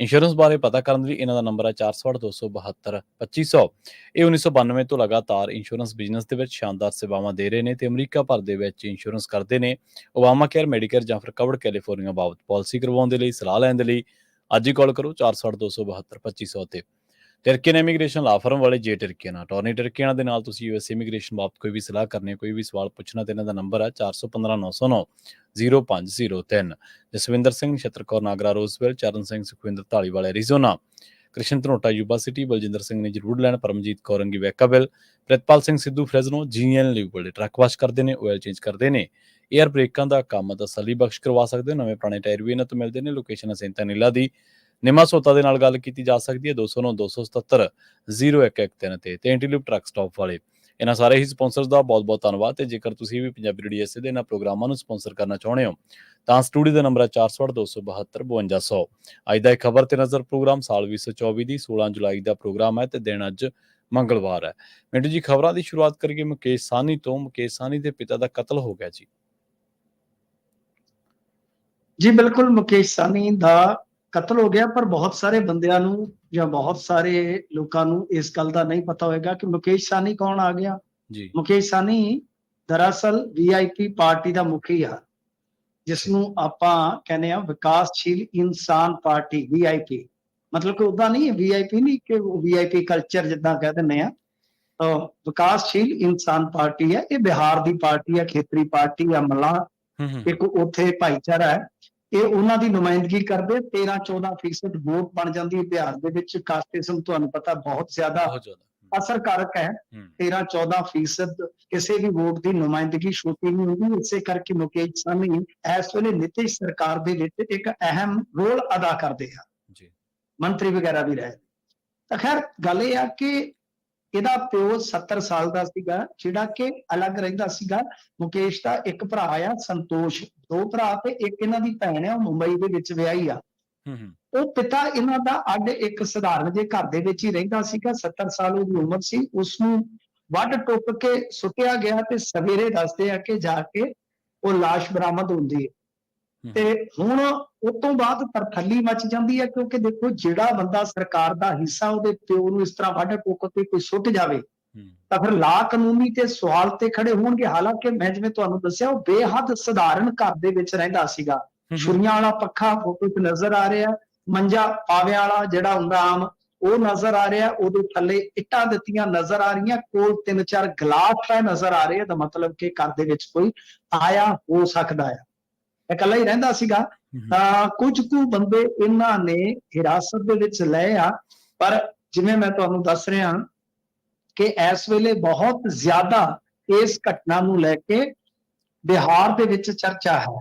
Insurance ਬਾਰੇ ਪਤਾ ਕਰਨ ਲਈ ਇਹਨਾਂ ਦਾ ਨੰਬਰ ਹੈ 4827722500 ਇਹ 1992 ਤੋਂ ਲਗਾਤਾਰ ਇੰਸ਼ੋਰੈਂਸ ਬਿਜ਼ਨਸ ਦੇ ਵਿੱਚ ਸ਼ਾਨਦਾਰ ਸੇਵਾਵਾਂ ਦੇ ਰਹੇ ਨੇ ਤੇ ਅਮਰੀਕਾ ਭਰ ਦੇ ਵਿੱਚ ਇੰਸ਼ੋਰੈਂਸ ਕਰਦੇ ਨੇ। ਓਬਾਮਾ ਕੇਅਰ ਮੈਡੀਕੇਅਰ ਜਾਂ ਫਿਰ ਕਵਰਡ ਕੈਲੀਫੋਰਨੀਆ ਬਾਬਤ ਪਾਲਿਸੀ ਕਰਵਾਉਣ ਦੇ ਲਈ, ਸਲਾਹ ਲੈਣ ਦੇ ਲਈ। ਅੱਜ ਹੀ ਕਾਲ ਕਰੋ 4827722500 ਤੇ। ਟਰਕੀਨ ਇਮੀਗ੍ਰੇਸ਼ਨ ਲਾ ਫਰਮ ਵਾਲੇ ਜੇ ਟਰਕੀਨਾ ਟੌਰਨੀ ਟਰਕੀਨਾ ਦੇ ਨਾਲ ਤੁਸੀਂ ਯੂਐਸ ਇਮੀਗ੍ਰੇਸ਼ਨ ਬਾਬਤ ਕੋਈ ਵੀ ਸਲਾਹ ਕਰਨੀ ਕੋਈ ਵੀ ਸਵਾਲ ਪੁੱਛਣਾ ਤੇ ਇਹਨਾਂ ਦਾ ਨੰਬਰ ਹੈ 415909 0503 Jaswinder Singh Chhatarkaur Nagra Roswell Charan Singh, Sukhwinder Dhaliwal Arizona Krishan Dhanota, Yuba City, Baljinder Singh ਨੇ ਜਰੂਰ ਲੈਣ, Paramjit ਕੌਰੰਗੀ Vacaville, Pritpal Singh Sidhu, Fresno, GN ਲਿਵਲ ਦੇ ਟਰੱਕ ਵਾਸ਼ ਕਰਦੇ ਨੇ ਆਇਲ ਚੇਂਜ ਕਰਦੇ ਨੇ। 에ਅਰ ਬ੍ਰੇਕਾਂ ਦਾ ਕੰਮ ਤਸੱਲੀ ਬਖਸ਼ ਕਰਵਾ ਸਕਦੇ ਹੋ, ਨਵੇਂ ਪੁਰਾਣੇ ਟਾਇਰ ਵੀ ਇਹਨਾਂ ਤੋਂ ਮਿਲਦੇ ਨੇ ਲੋਕੇਸ਼ਨ ਅਸੈਂਤਾ ਨੀਲਾ ਦੀ। ਨਿਮਾ ਸੋਤਾ ਦੇ ਨਾਲ ਗੱਲ ਕੀਤੀ ਜਾ ਸਕਦੀ ਹੈ 209 277 0113 ਤੇ ਤੇ ਐਂਟੀਲਿਪ ਟਰੱਕ ਸਟਾਪ ਵਾਲੇ। ਇਹਨਾਂ ਸਾਰੇ ਹੀ ਸਪਾਂਸਰਸ ਦਾ ਬਹੁਤ-ਬਹੁਤ ਧੰਨਵਾਦ ਤੇ ਜੇਕਰ ਤੁਸੀਂ ਵੀ ਪੰਜਾਬੀ ਰੇਡੀਓ ਐਸੇ ਦੇ ਇਹਨਾਂ ਪ੍ਰੋਗਰਾਮਾਂ ਨੂੰ ਸਪਾਂਸਰ ਕਰਨਾ ਚਾਹੁੰਦੇ ਹੋ, ਤਾਂ ਸਟੂਡੀਓ ਦਾ ਨੰਬਰ ਹੈ 4827252500 ਅੱਜ ਦਾ ਇਹ ਖਬਰ ਤੇ ਨਜ਼ਰ ਪ੍ਰੋਗਰਾਮ ਸਾਲ 2024 ਦੀ 16 ਜੁਲਾਈ ਦਾ ਪ੍ਰੋਗਰਾਮ ਹੈ ਤੇ ਦਿਨ ਅੱਜ ਮੰਗਲਵਾਰ ਹੈ। ਮਿੰਟੂ ਜੀ, ਖਬਰਾਂ ਦੀ ਸ਼ੁਰੂਆਤ ਕਰੀਏ ਮੁਕੇਸ਼ ਸਾਨੀ ਤੋਂ। ਮੁਕੇਸ਼ ਸਾਨੀ ਦੇ ਪਿਤਾ ਦਾ ਕਤਲ ਹੋ ਗਿਆ ਜੀ। ਜੀ, ਬਿਲਕੁਲ ਮੁਕੇਸ਼ ਸਾਨੀ ਦਾ ਕਤਲ ਹੋ ਗਿਆ ਪਰ ਬਹੁਤ ਸਾਰੇ ਬੰਦਿਆਂ ਨੂੰ ਜਾਂ ਬਹੁਤ ਸਾਰੇ ਲੋਕਾਂ ਨੂੰ ਇਸ ਗੱਲ ਦਾ ਨਹੀਂ ਪਤਾ ਹੋਵੇਗਾ ਕਿ ਮੁਕੇਸ਼ ਸਾਨੀ ਕੌਣ ਆ ਗਿਆ। ਜੀ। ਮੁਕੇਸ਼ ਸਾਨੀ ਦਰਅਸਲ ਵੀਆਈਪੀ ਪਾਰਟੀ ਦਾ ਮੁਖੀ ਆ ਜਿਸ ਨੂੰ ਆਪਾਂ ਕਹਿੰਦੇ ਆ ਵਿਕਾਸਸ਼ੀਲ ਇਨਸਾਨ ਪਾਰਟੀ ਵੀਆਈਪੀ ਮਤਲਬ ਕਿ ਉਦਾਂ ਨਹੀਂ ਵੀਆਈਪੀ ਨਹੀਂ ਕਿ ਵੀਆਈਪੀ ਕਲਚਰ ਜਿੱਦਾਂ ਕਹਿ ਦਿੰਦੇ ਆ ਤਾਂ ਵਿਕਾਸਸ਼ੀਲ ਇਨਸਾਨ ਪਾਰਟੀ ਹੈ ਇਹ ਬਿਹਾਰ ਦੀ ਪਾਰਟੀ ਹੈ ਖੇਤਰੀ ਪਾਰਟੀ ਮਲਾ। ਹੂੰ ਹੂੰ। ਇੱਕ ਉੱਥੇ ਭਾਈਚਾਰਾ ਹੈ। ਇਹ ਉਹਨਾਂ ਦੀ ਨੁਮਾਇੰਦਗੀ ਕਰਦੇ 13 14% ਵੋਟ ਬਣ ਜਾਂਦੀ ਹੈ ਬਿਹਾਰ ਦੇ ਵਿੱਚ। ਕਾਸਟਿਜ਼ਮ ਤੁਹਾਨੂੰ ਪਤਾ ਬਹੁਤ ਜ਼ਿਆਦਾ ਅਸਰਕਾਰਕ ਹੈ। ਹੂੰ। 13 14% ਕਿਸੇ ਵੀ ਵੋਟ ਦੀ ਨੁਮਾਇੰਦਗੀ ਛੋਟੀ ਨਹੀਂ ਹੁੰਦੀ। ਇਸੇ ਕਰਕੇ ਮੁਕੇਸ਼ ਸਾਹਨੀ ਇਸ ਵੇਲੇ ਨਿਤਿਸ਼ ਸਰਕਾਰ ਦੇ ਵਿੱਚ ਇੱਕ ਅਹਿਮ ਰੋਲ ਅਦਾ ਕਰਦੇ ਆ। ਜੀ। ਮੰਤਰੀ ਵਗੈਰਾ ਵੀ ਰਹੇ। ਤਾਂ ਖੈਰ ਗੱਲ ਇਹ ਆ ਕਿ ਇਹਦਾ ਪਿਓ 70 ਸਾਲ ਦਾ ਸੀਗਾ ਜਿਹੜਾ ਕਿ ਅਲੱਗ ਰਹਿੰਦਾ ਸੀਗਾ। ਮੁਕੇਸ਼ ਦਾ ਇੱਕ ਭਰਾ ਆ ਸੰਤੋਸ਼। ਦੋ ਭਰਾ ਤੇ ਇੱਕ ਇਹਨਾਂ ਦੀ ਭੈਣ ਆ ਉਹ ਮੁੰਬਈ ਦੇ ਵਿੱਚ ਵਿਆਹੀ ਆ। ਉਹ ਪਿਤਾ ਇਹਨਾਂ ਦਾ ਅੱਡ ਇੱਕ ਸਧਾਰਨ ਜਿਹੇ ਘਰ ਦੇ ਵਿੱਚ ਹੀ ਰਹਿੰਦਾ ਸੀਗਾ 70 ਸਾਲ ਉਹਦੀ ਉਮਰ ਸੀ। ਉਸ ਨੂੰ ਵੱਢ ਟੁੱਕ ਕੇ ਸੁੱਟਿਆ ਗਿਆ ਤੇ ਸਵੇਰੇ ਦੱਸਦੇ ਆ ਕਿ ਜਾ ਕੇ ਉਹ লাশ ਬਰਾਮਦ ਹੁੰਦੀ ਹੂੰ। ਤੇ ਹੁਣ ਉਸ ਤੋਂ ਬਾਅਦ ਤਰਥੱਲੀ ਮਚ ਜਾਂਦੀ ਹੈ ਕਿਉਂਕਿ ਦੇਖੋ ਜਿਹੜਾ ਬੰਦਾ ਸਰਕਾਰ ਦਾ ਹਿੱਸਾ ਉਹਦੇ ਪਿਓ ਨੂੰ ਇਸ ਤਰ੍ਹਾਂ ਵੱਢ ਟੁੱਕ ਕੇ ਕੋਈ ਸੁੱਟ ਜਾਵੇ ਹੂੰ। ਤਾਂ ਫਿਰ ਲਾ ਕਾਨੂੰਨੀ ਤੇ ਸਵਾਲ ਤੇ ਖੜੇ ਹੋਣਗੇ। ਹਾਲਾਂਕਿ ਮੈਂ ਜਿਵੇਂ ਤੁਹਾਨੂੰ ਦੱਸਿਆ ਉਹ ਬੇਹੱਦ ਸਧਾਰਨ ਘਰ ਦੇ ਵਿੱਚ ਰਹਿੰਦਾ ਸੀਗਾ। ਹੂੰ ਛੁਰੀਆਂ ਵਾਲਾ ਪੱਖਾ ਫੋਟੋ 'ਚ ਨਜ਼ਰ ਆ ਰਿਹਾ ਮੰਜਾ ਪਾਵਿਆਂ ਵਾਲਾ ਜਿਹੜਾ ਹੁੰਦਾ ਆਮ ਉਹ ਨਜ਼ਰ ਆ ਰਿਹਾ ਉਹਦੇ ਥੱਲੇ ਇੱਟਾਂ ਦਿੱਤੀਆਂ ਨਜ਼ਰ ਆ ਰਹੀਆਂ ਕੋਲ ਤਿੰਨ ਚਾਰ ਗਲਾਸ ਪਏ ਨਜ਼ਰ ਆ ਰਹੇ ਤਾਂ ਮਤਲਬ ਕਿ ਘਰ ਦੇ ਵਿੱਚ ਕੋਈ ਆਇਆ ਹੋ ਸਕਦਾ ਆ। ਇਕੱਲਾ ਹੀ ਰਹਿੰਦਾ ਸੀਗਾ ਤਾਂ ਕੁਝ ਕੁ ਬੰਦੇ ਇਹਨਾਂ ਨੇ ਹਿਰਾਸਤ ਦੇ ਵਿੱਚ ਲਏ ਆ। ਪਰ ਜਿਵੇਂ ਮੈਂ ਤੁਹਾਨੂੰ ਦੱਸ ਰਿਹਾ ਕਿ ਇਸ ਵੇਲੇ ਬਹੁਤ ਜ਼ਿਆਦਾ ਇਸ ਘਟਨਾ ਨੂੰ ਲੈ ਕੇ ਬਿਹਾਰ ਦੇ ਵਿੱਚ ਚਰਚਾ ਹੈ।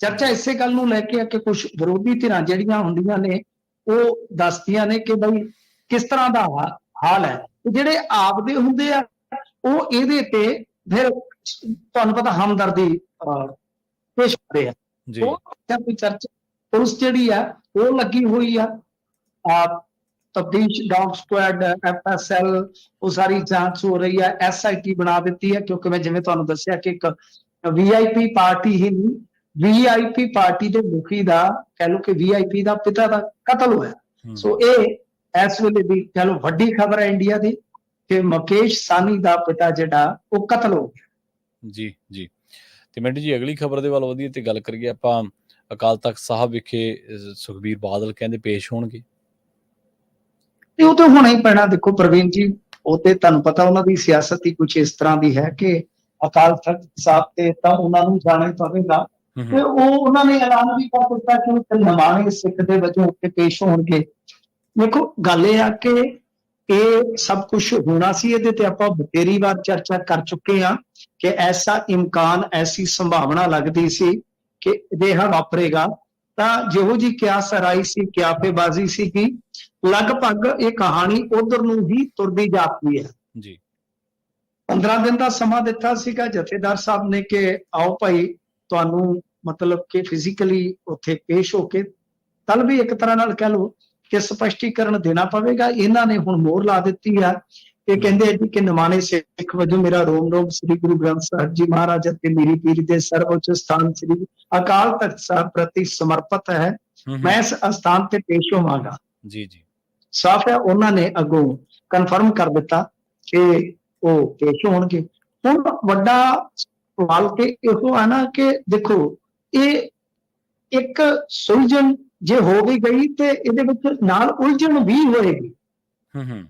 ਚਰਚਾ ਇਸੇ ਗੱਲ ਨੂੰ ਲੈ ਕੇ ਆ ਕਿ ਕੁਝ ਵਿਰੋਧੀ ਧਿਰਾਂ ਜਿਹੜੀਆਂ ਹੁੰਦੀਆਂ ਨੇ ਉਹ ਦੱਸਦੀਆਂ ਨੇ ਕਿ ਬਈ ਕਿਸ ਤਰ੍ਹਾਂ ਦਾ ਹਾਲ ਹੈ। ਜਿਹੜੇ ਆਪਦੇ ਹੁੰਦੇ ਆ ਉਹ ਇਹਦੇ ਤੇ ਫਿਰ ਤੁਹਾਨੂੰ ਪਤਾ ਹਮਦਰਦੀ ਪੇਸ਼ ਕਰਦੇ ਆ। ਜੀ। ਉਹ ਕੋਈ ਚਰਚਾ ਪੁਲਿਸ ਜਿਹੜੀ ਆ ਉਹ ਲੱਗੀ ਹੋਈ ਆ। ਆ ਤਬਦੀਸ਼ ਡੌਗ ਸਕੁਐਡ ਐਫਐਸਐਲ ਉਹ ਸਾਰੀ ਜਾਂਚ ਹੋ ਰਹੀ ਹੈ ਐਸਆਈਟੀ ਬਣਾ ਦਿੱਤੀ ਹੈ ਕਿਉਂਕਿ ਮੈਂ ਜਿਵੇਂ ਤੁਹਾਨੂੰ ਦੱਸਿਆ ਕਿ ਇੱਕ ਵੀਆਈਪੀ ਪਾਰਟੀ ਹੀ ਨਹੀਂ ਵੀਆਈਪੀ ਪਾਰਟੀ ਦੇ ਮੁਖੀ ਦਾ ਕਹਿ ਲਓ ਕਿ ਵੀਆਈਪੀ ਦਾ ਪਿਤਾ ਦਾ ਕਤਲ ਹੋਇਆ। ਸੋ ਇਹ ਇਸ ਵੇਲੇ ਦੀ ਕਹਿ ਲਓ ਵੱਡੀ ਖਬਰ ਹੈ ਇੰਡੀਆ ਦੀ ਕਿ ਮੁਕੇਸ਼ ਸਾਨੀ ਦਾ ਪਿਤਾ ਜਿਹੜਾ ਉਹ ਕਤਲ ਹੋ ਗਿਆ। ਜੀ ਜੀ। ਤੇ ਮਿੰਟੂ ਜੀ ਅਗਲੀ ਖਬਰ ਦੇ ਵੱਲ ਵਧੀਏ ਤੇ ਗੱਲ ਕਰੀਏ ਆਪਾਂ ਅਕਾਲ ਤਖਤ ਸਾਹਿਬ ਵਿਖੇ ਸੁਖਬੀਰ ਬਾਦਲ ਕਹਿੰਦੇ ਪੇਸ਼ ਹੋਣਗੇ। ਤੇ ਉਹ ਤਾਂ ਹੋਣਾ ਹੀ ਪੈਣਾ। ਦੇਖੋ ਪ੍ਰਵੀਨ ਜੀ ਉਹ ਤੇ ਤੁਹਾਨੂੰ ਪਤਾ ਉਹਨਾਂ ਦੀ ਸਿਆਸਤ ਹੀ ਕੁਝ ਇਸ ਤਰ੍ਹਾਂ ਦੀ ਹੈ ਕਿ ਅਕਾਲ ਤਖਤ ਸਾਹਿਬ ਤੇ ਤਾਂ ਉਹਨਾਂ ਨੂੰ ਜਾਣਾ ਪਵੇਗਾ। ਤੇ ਉਹ ਉਹਨਾਂ ਨੇ ਐਲਾਨ ਵੀ ਕਰ ਦਿੱਤਾ ਕਿ ਉਹ ਨਮਾਣੇ ਸਿੱਖ ਦੇ ਵਜੋਂ ਉੱਤੇ ਪੇਸ਼ ਹੋਣਗੇ। ਦੇਖੋ ਗੱਲ ਇਹ ਆ ਕਿ ਇਹ ਸਭ ਕੁਝ ਹੋਣਾ ਸੀ ਇਹਦੇ ਤੇ ਆਪਾਂ ਬਥੇਰੀ ਵਾਰ ਚਰਚਾ ਕਰ ਚੁੱਕੇ ਹਾਂ ਕਿ ਐਸਾ ਇਮਕਾਨ ਐਸੀ ਸੰਭਾਵਨਾ ਲੱਗਦੀ ਸੀ ਕਿ ਅਜਿਹਾ ਵਾਪਰੇਗਾ। ਤਾਂ ਜਿਹੋ ਜੀ ਕਿਆਸ ਰਾਈ ਸੀ ਕਿਆਫੇਬਾਜ਼ੀ ਸੀ ਕਿ ਲਗਭਗ ਇਹ ਕਹਾਣੀ ਉਧਰ ਨੂੰ ਹੀ ਤੁਰਦੀ ਜਾਪਦੀ ਹੈ। ਜੀ। 15 ਦਿਨ ਦਾ ਸਮਾਂ ਦਿੱਤਾ ਸੀਗਾ ਜਥੇਦਾਰ ਸਾਹਿਬ ਨੇ ਕਿ ਆਓ ਭਾਈ ਤੁਹਾਨੂੰ ਮਤਲਬ ਕਿ ਫਿਜ਼ੀਕਲੀ ਉੱਥੇ ਪੇਸ਼ ਹੋ ਕੇ ਵੀ ਇੱਕ ਤਰ੍ਹਾਂ ਨਾਲ ਕਹਿ ਲਓ ਕਿ ਸਪਸ਼ਟੀਕਰਨ ਦੇਣਾ ਪਵੇਗਾ। ਇਹਨਾਂ ਨੇ ਹੁਣ ਮੋਹਰ ਲਾ ਦਿੱਤੀ ਆ ਇਹ ਕਹਿੰਦੇ ਆ ਜੀ ਕਿ ਨਿਮਾਣੇ ਸਿੱਖ ਵਜੋਂ ਮੇਰਾ ਰੋਮ ਰੋਮ ਸ੍ਰੀ ਗੁਰੂ ਗ੍ਰੰਥ ਸਾਹਿਬ ਜੀ ਮਹਾਰਾਜ ਅਤੇ ਮੇਰੀ ਪੀਰ ਦੇ ਸਰਵਉੱਚ ਸਥਾਨ ਸ੍ਰੀ ਅਕਾਲ ਤਖਤ ਸਾਹਿਬ ਪ੍ਰਤੀ ਸਮਰਪਿਤ ਹੈ। ਮੈਂ ਇਸ ਅਸਥਾਨ ਤੇ ਪੇਸ਼ ਹੋਵਾਂਗਾ। ਜੀ ਜੀ। ਸਾਫ਼ ਹੈ ਉਹਨਾਂ ਨੇ ਅੱਗੋਂ ਕਨਫਰਮ ਕਰ ਦਿੱਤਾ ਕਿ ਉਹ ਪੇਸ਼ ਹੋਣਗੇ। ਹੁਣ ਵੱਡਾ ਸਵਾਲ ਕਿ ਇਹੋ ਹੈ ਨਾ ਕਿ ਦੇਖੋ ਇਹ ਇੱਕ ਸੁਲਝਣ ਜੇ ਹੋ ਵੀ ਗਈ ਤੇ ਇਹਦੇ ਵਿੱਚ ਨਾਲ ਉਲਝਣ ਵੀ ਹੋਏਗੀ। ਹੂੰ ਹੂੰ।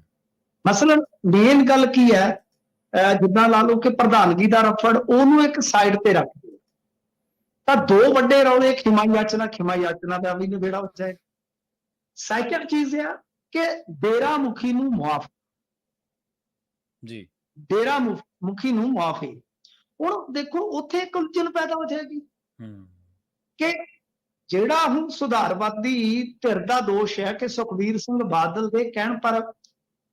ਮਸਲਨ ਮੇਨ ਗੱਲ ਕੀ ਹੈ? ਜਿੱਦਾਂ ਲਾ ਲਓ ਕਿ ਪ੍ਰਧਾਨਗੀ ਦਾ ਰਫੜ ਉਹਨੂੰ ਇੱਕ ਸਾਈਡ ਤੇ ਰੱਖ ਦਿਓ। ਤਾਂ ਦੋ ਵੱਡੇ ਰੌਲੇ ਖਿਮਾ ਯਾਚਨਾ ਖਿਮਾ ਯਾਚਨਾ ਦਾ ਵੀ ਨਿਬੇੜਾ ਹੋ ਜਾਏ। ਸੈਕੰਡ ਚੀਜ਼ ਇਹ ਆ ਕਿ ਡੇਰਾ ਮੁਖੀ ਨੂੰ ਮੁਆਫ ਜੀ। ਡੇਰਾ ਮੁਖੀ ਨੂੰ ਮੁਆਫੀ ਹੁਣ ਦੇਖੋ ਉੱਥੇ ਇੱਕ ਉਲਝਣ ਪੈਦਾ ਹੋ ਜਾਏਗੀ ਹੂੰ। ਕਿ ਜਿਹੜਾ ਹੁਣ ਸੁਧਾਰਵਾਦੀ ਧਿਰ ਦਾ ਦੋਸ਼ ਹੈ ਕਿ ਸੁਖਵੀਰ ਸਿੰਘ ਬਾਦਲ ਦੇ ਕਹਿਣ ਪਰ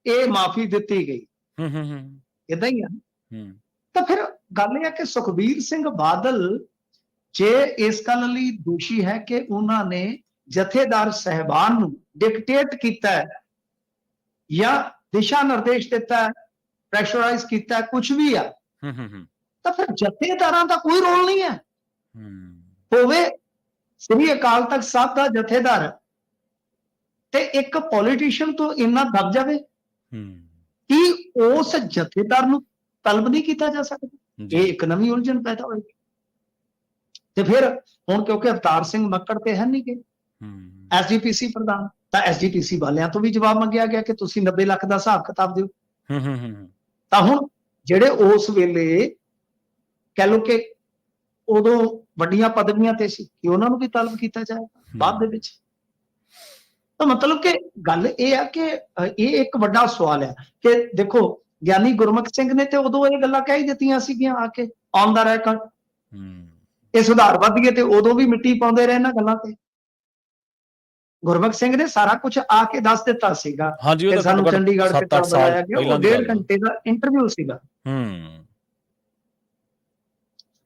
ਇਹ ਮਾਫੀ ਦਿੱਤੀ ਗਈ। ਹੂੰ ਹੂੰ ਹੂੰ। ਇਦਾਂ ਹੀ ਆ। ਹੂੰ। ਤਾਂ ਫਿਰ ਗੱਲ ਇਹ ਹੈ ਕਿ ਸੁਖਬੀਰ ਸਿੰਘ ਬਾਦਲ ਜੇ ਇਸ ਗੱਲ ਲਈ ਦੋਸ਼ੀ ਹੈ ਕਿ ਉਹਨਾਂ ਨੇ ਜਥੇਦਾਰ ਸਹਿਬਾਨ ਨੂੰ ਡਿਕਟੇਟ ਕੀਤਾ ਹੈ ਜਾਂ ਦਿਸ਼ਾ ਨਿਰਦੇਸ਼ ਦਿੱਤਾ ਹੈ ਪ੍ਰੈਸ਼ਰਾਈਜ਼ ਕੀਤਾ ਕੁਝ ਵੀ ਆ ਹੂੰ ਹੂੰ ਹੂੰ। ਤਾਂ ਫਿਰ ਜਥੇਦਾਰਾਂ ਦਾ ਕੋਈ ਰੋਲ ਨਹੀਂ ਹੈ। ਹੂੰ। ਹੋਵੇ ਸ੍ਰੀ ਅਕਾਲ ਤਖਤ ਸਾਹਿਬ ਦਾ ਜਥੇਦਾਰ ਤੇ ਇੱਕ ਪੋਲੀਟੀਸ਼ੀਅਨ ਤੋਂ ਇੰਨਾ ਦਬ ਜਾਵੇ ਹੂੰ। ਕਿ ਉਸ ਜਥੇਦਾਰ ਨੂੰ ਤਲਬ ਨਹੀਂ ਕੀਤਾ ਜਾ ਸਕਦਾ। ਇਹ ਇੱਕ ਨਵੀਂ ਉਲਝਣ ਪੈਦਾ ਹੋਏਗੀ ਤੇ ਫਿਰ ਹੁਣ ਕਿਉਂਕਿ ਅਵਤਾਰ ਸਿੰਘ ਮੱਕੜ ਤੇ ਹੈ ਨਹੀਂ ਕਿ ਹੂੰ। ਐਸਜੀਪੀਸੀ ਪ੍ਰਧਾਨ ਤਾਂ ਐਸਜੀਪੀਸੀ ਵਾਲਿਆਂ ਤੋਂ ਵੀ ਜਵਾਬ ਮੰਗਿਆ ਗਿਆ ਕਿ ਤੁਸੀਂ 90 ਲੱਖ ਦਾ ਹਿਸਾਬ ਕਿਤਾਬ ਦਿਓ। ਹੂੰ ਹੂੰ ਹੂੰ। ਤਾਂ ਹੁਣ ਜਿਹੜੇ ਉਸ ਵੇਲੇ ਕਹਿ ਲਓ ਕਿ ਉਦੋਂ ਵੱਡੀਆਂ ਪਦਵੀਆਂ ਤੇ ਸੀ ਕਿ ਉਹਨਾਂ ਨੂੰ ਵੀ ਤਲਬ ਕੀਤਾ ਜਾਏ ਬਾਅਦ ਦੇ ਵਿੱਚ। ਤਾਂ ਮਤਲਬ ਕਿ ਗੱਲ ਇਹ ਆ ਕਿ ਇਹ ਇੱਕ ਵੱਡਾ ਸਵਾਲ ਹੈ ਕਿ ਦੇਖੋ ਗਿਆਨੀ ਗੁਰਮੁਖ ਸਿੰਘ ਨੇ ਤੇ ਉਦੋਂ ਇਹ ਗੱਲਾਂ ਕਹਿ ਹੀ ਦਿੱਤੀਆਂ ਸੀਗੀਆਂ ਆ ਕੇ ਔਨ ਦਾ ਰੈਕਰਡ ਹੂੰ। ਇਹ ਸੁਧਾਰ ਵਧੀਏ ਤੇ ਉਦੋਂ ਵੀ ਮਿੱਟੀ ਪਾਉਂਦੇ ਰਹੇ ਇਹਨਾਂ ਗੱਲਾਂ ਤੇ। ਗੁਰਮੁਖ ਸਿੰਘ ਨੇ ਸਾਰਾ ਕੁਝ ਆ ਕੇ ਦੱਸ ਦਿੱਤਾ ਸੀਗਾ ਕਿ ਤਾਂ ਸਾਨੂੰ ਚੰਡੀਗੜ੍ਹ ਤੇ ਸਾਲ ਬੁਲਾਇਆ ਗਿਆ ਉਹ ਦੀ ਡੇਢ ਗੱਲ ਹੈ। ਘੰਟੇ ਦਾ ਇੰਟਰਵਿਊ ਸੀਗਾ। ਹੂੰ।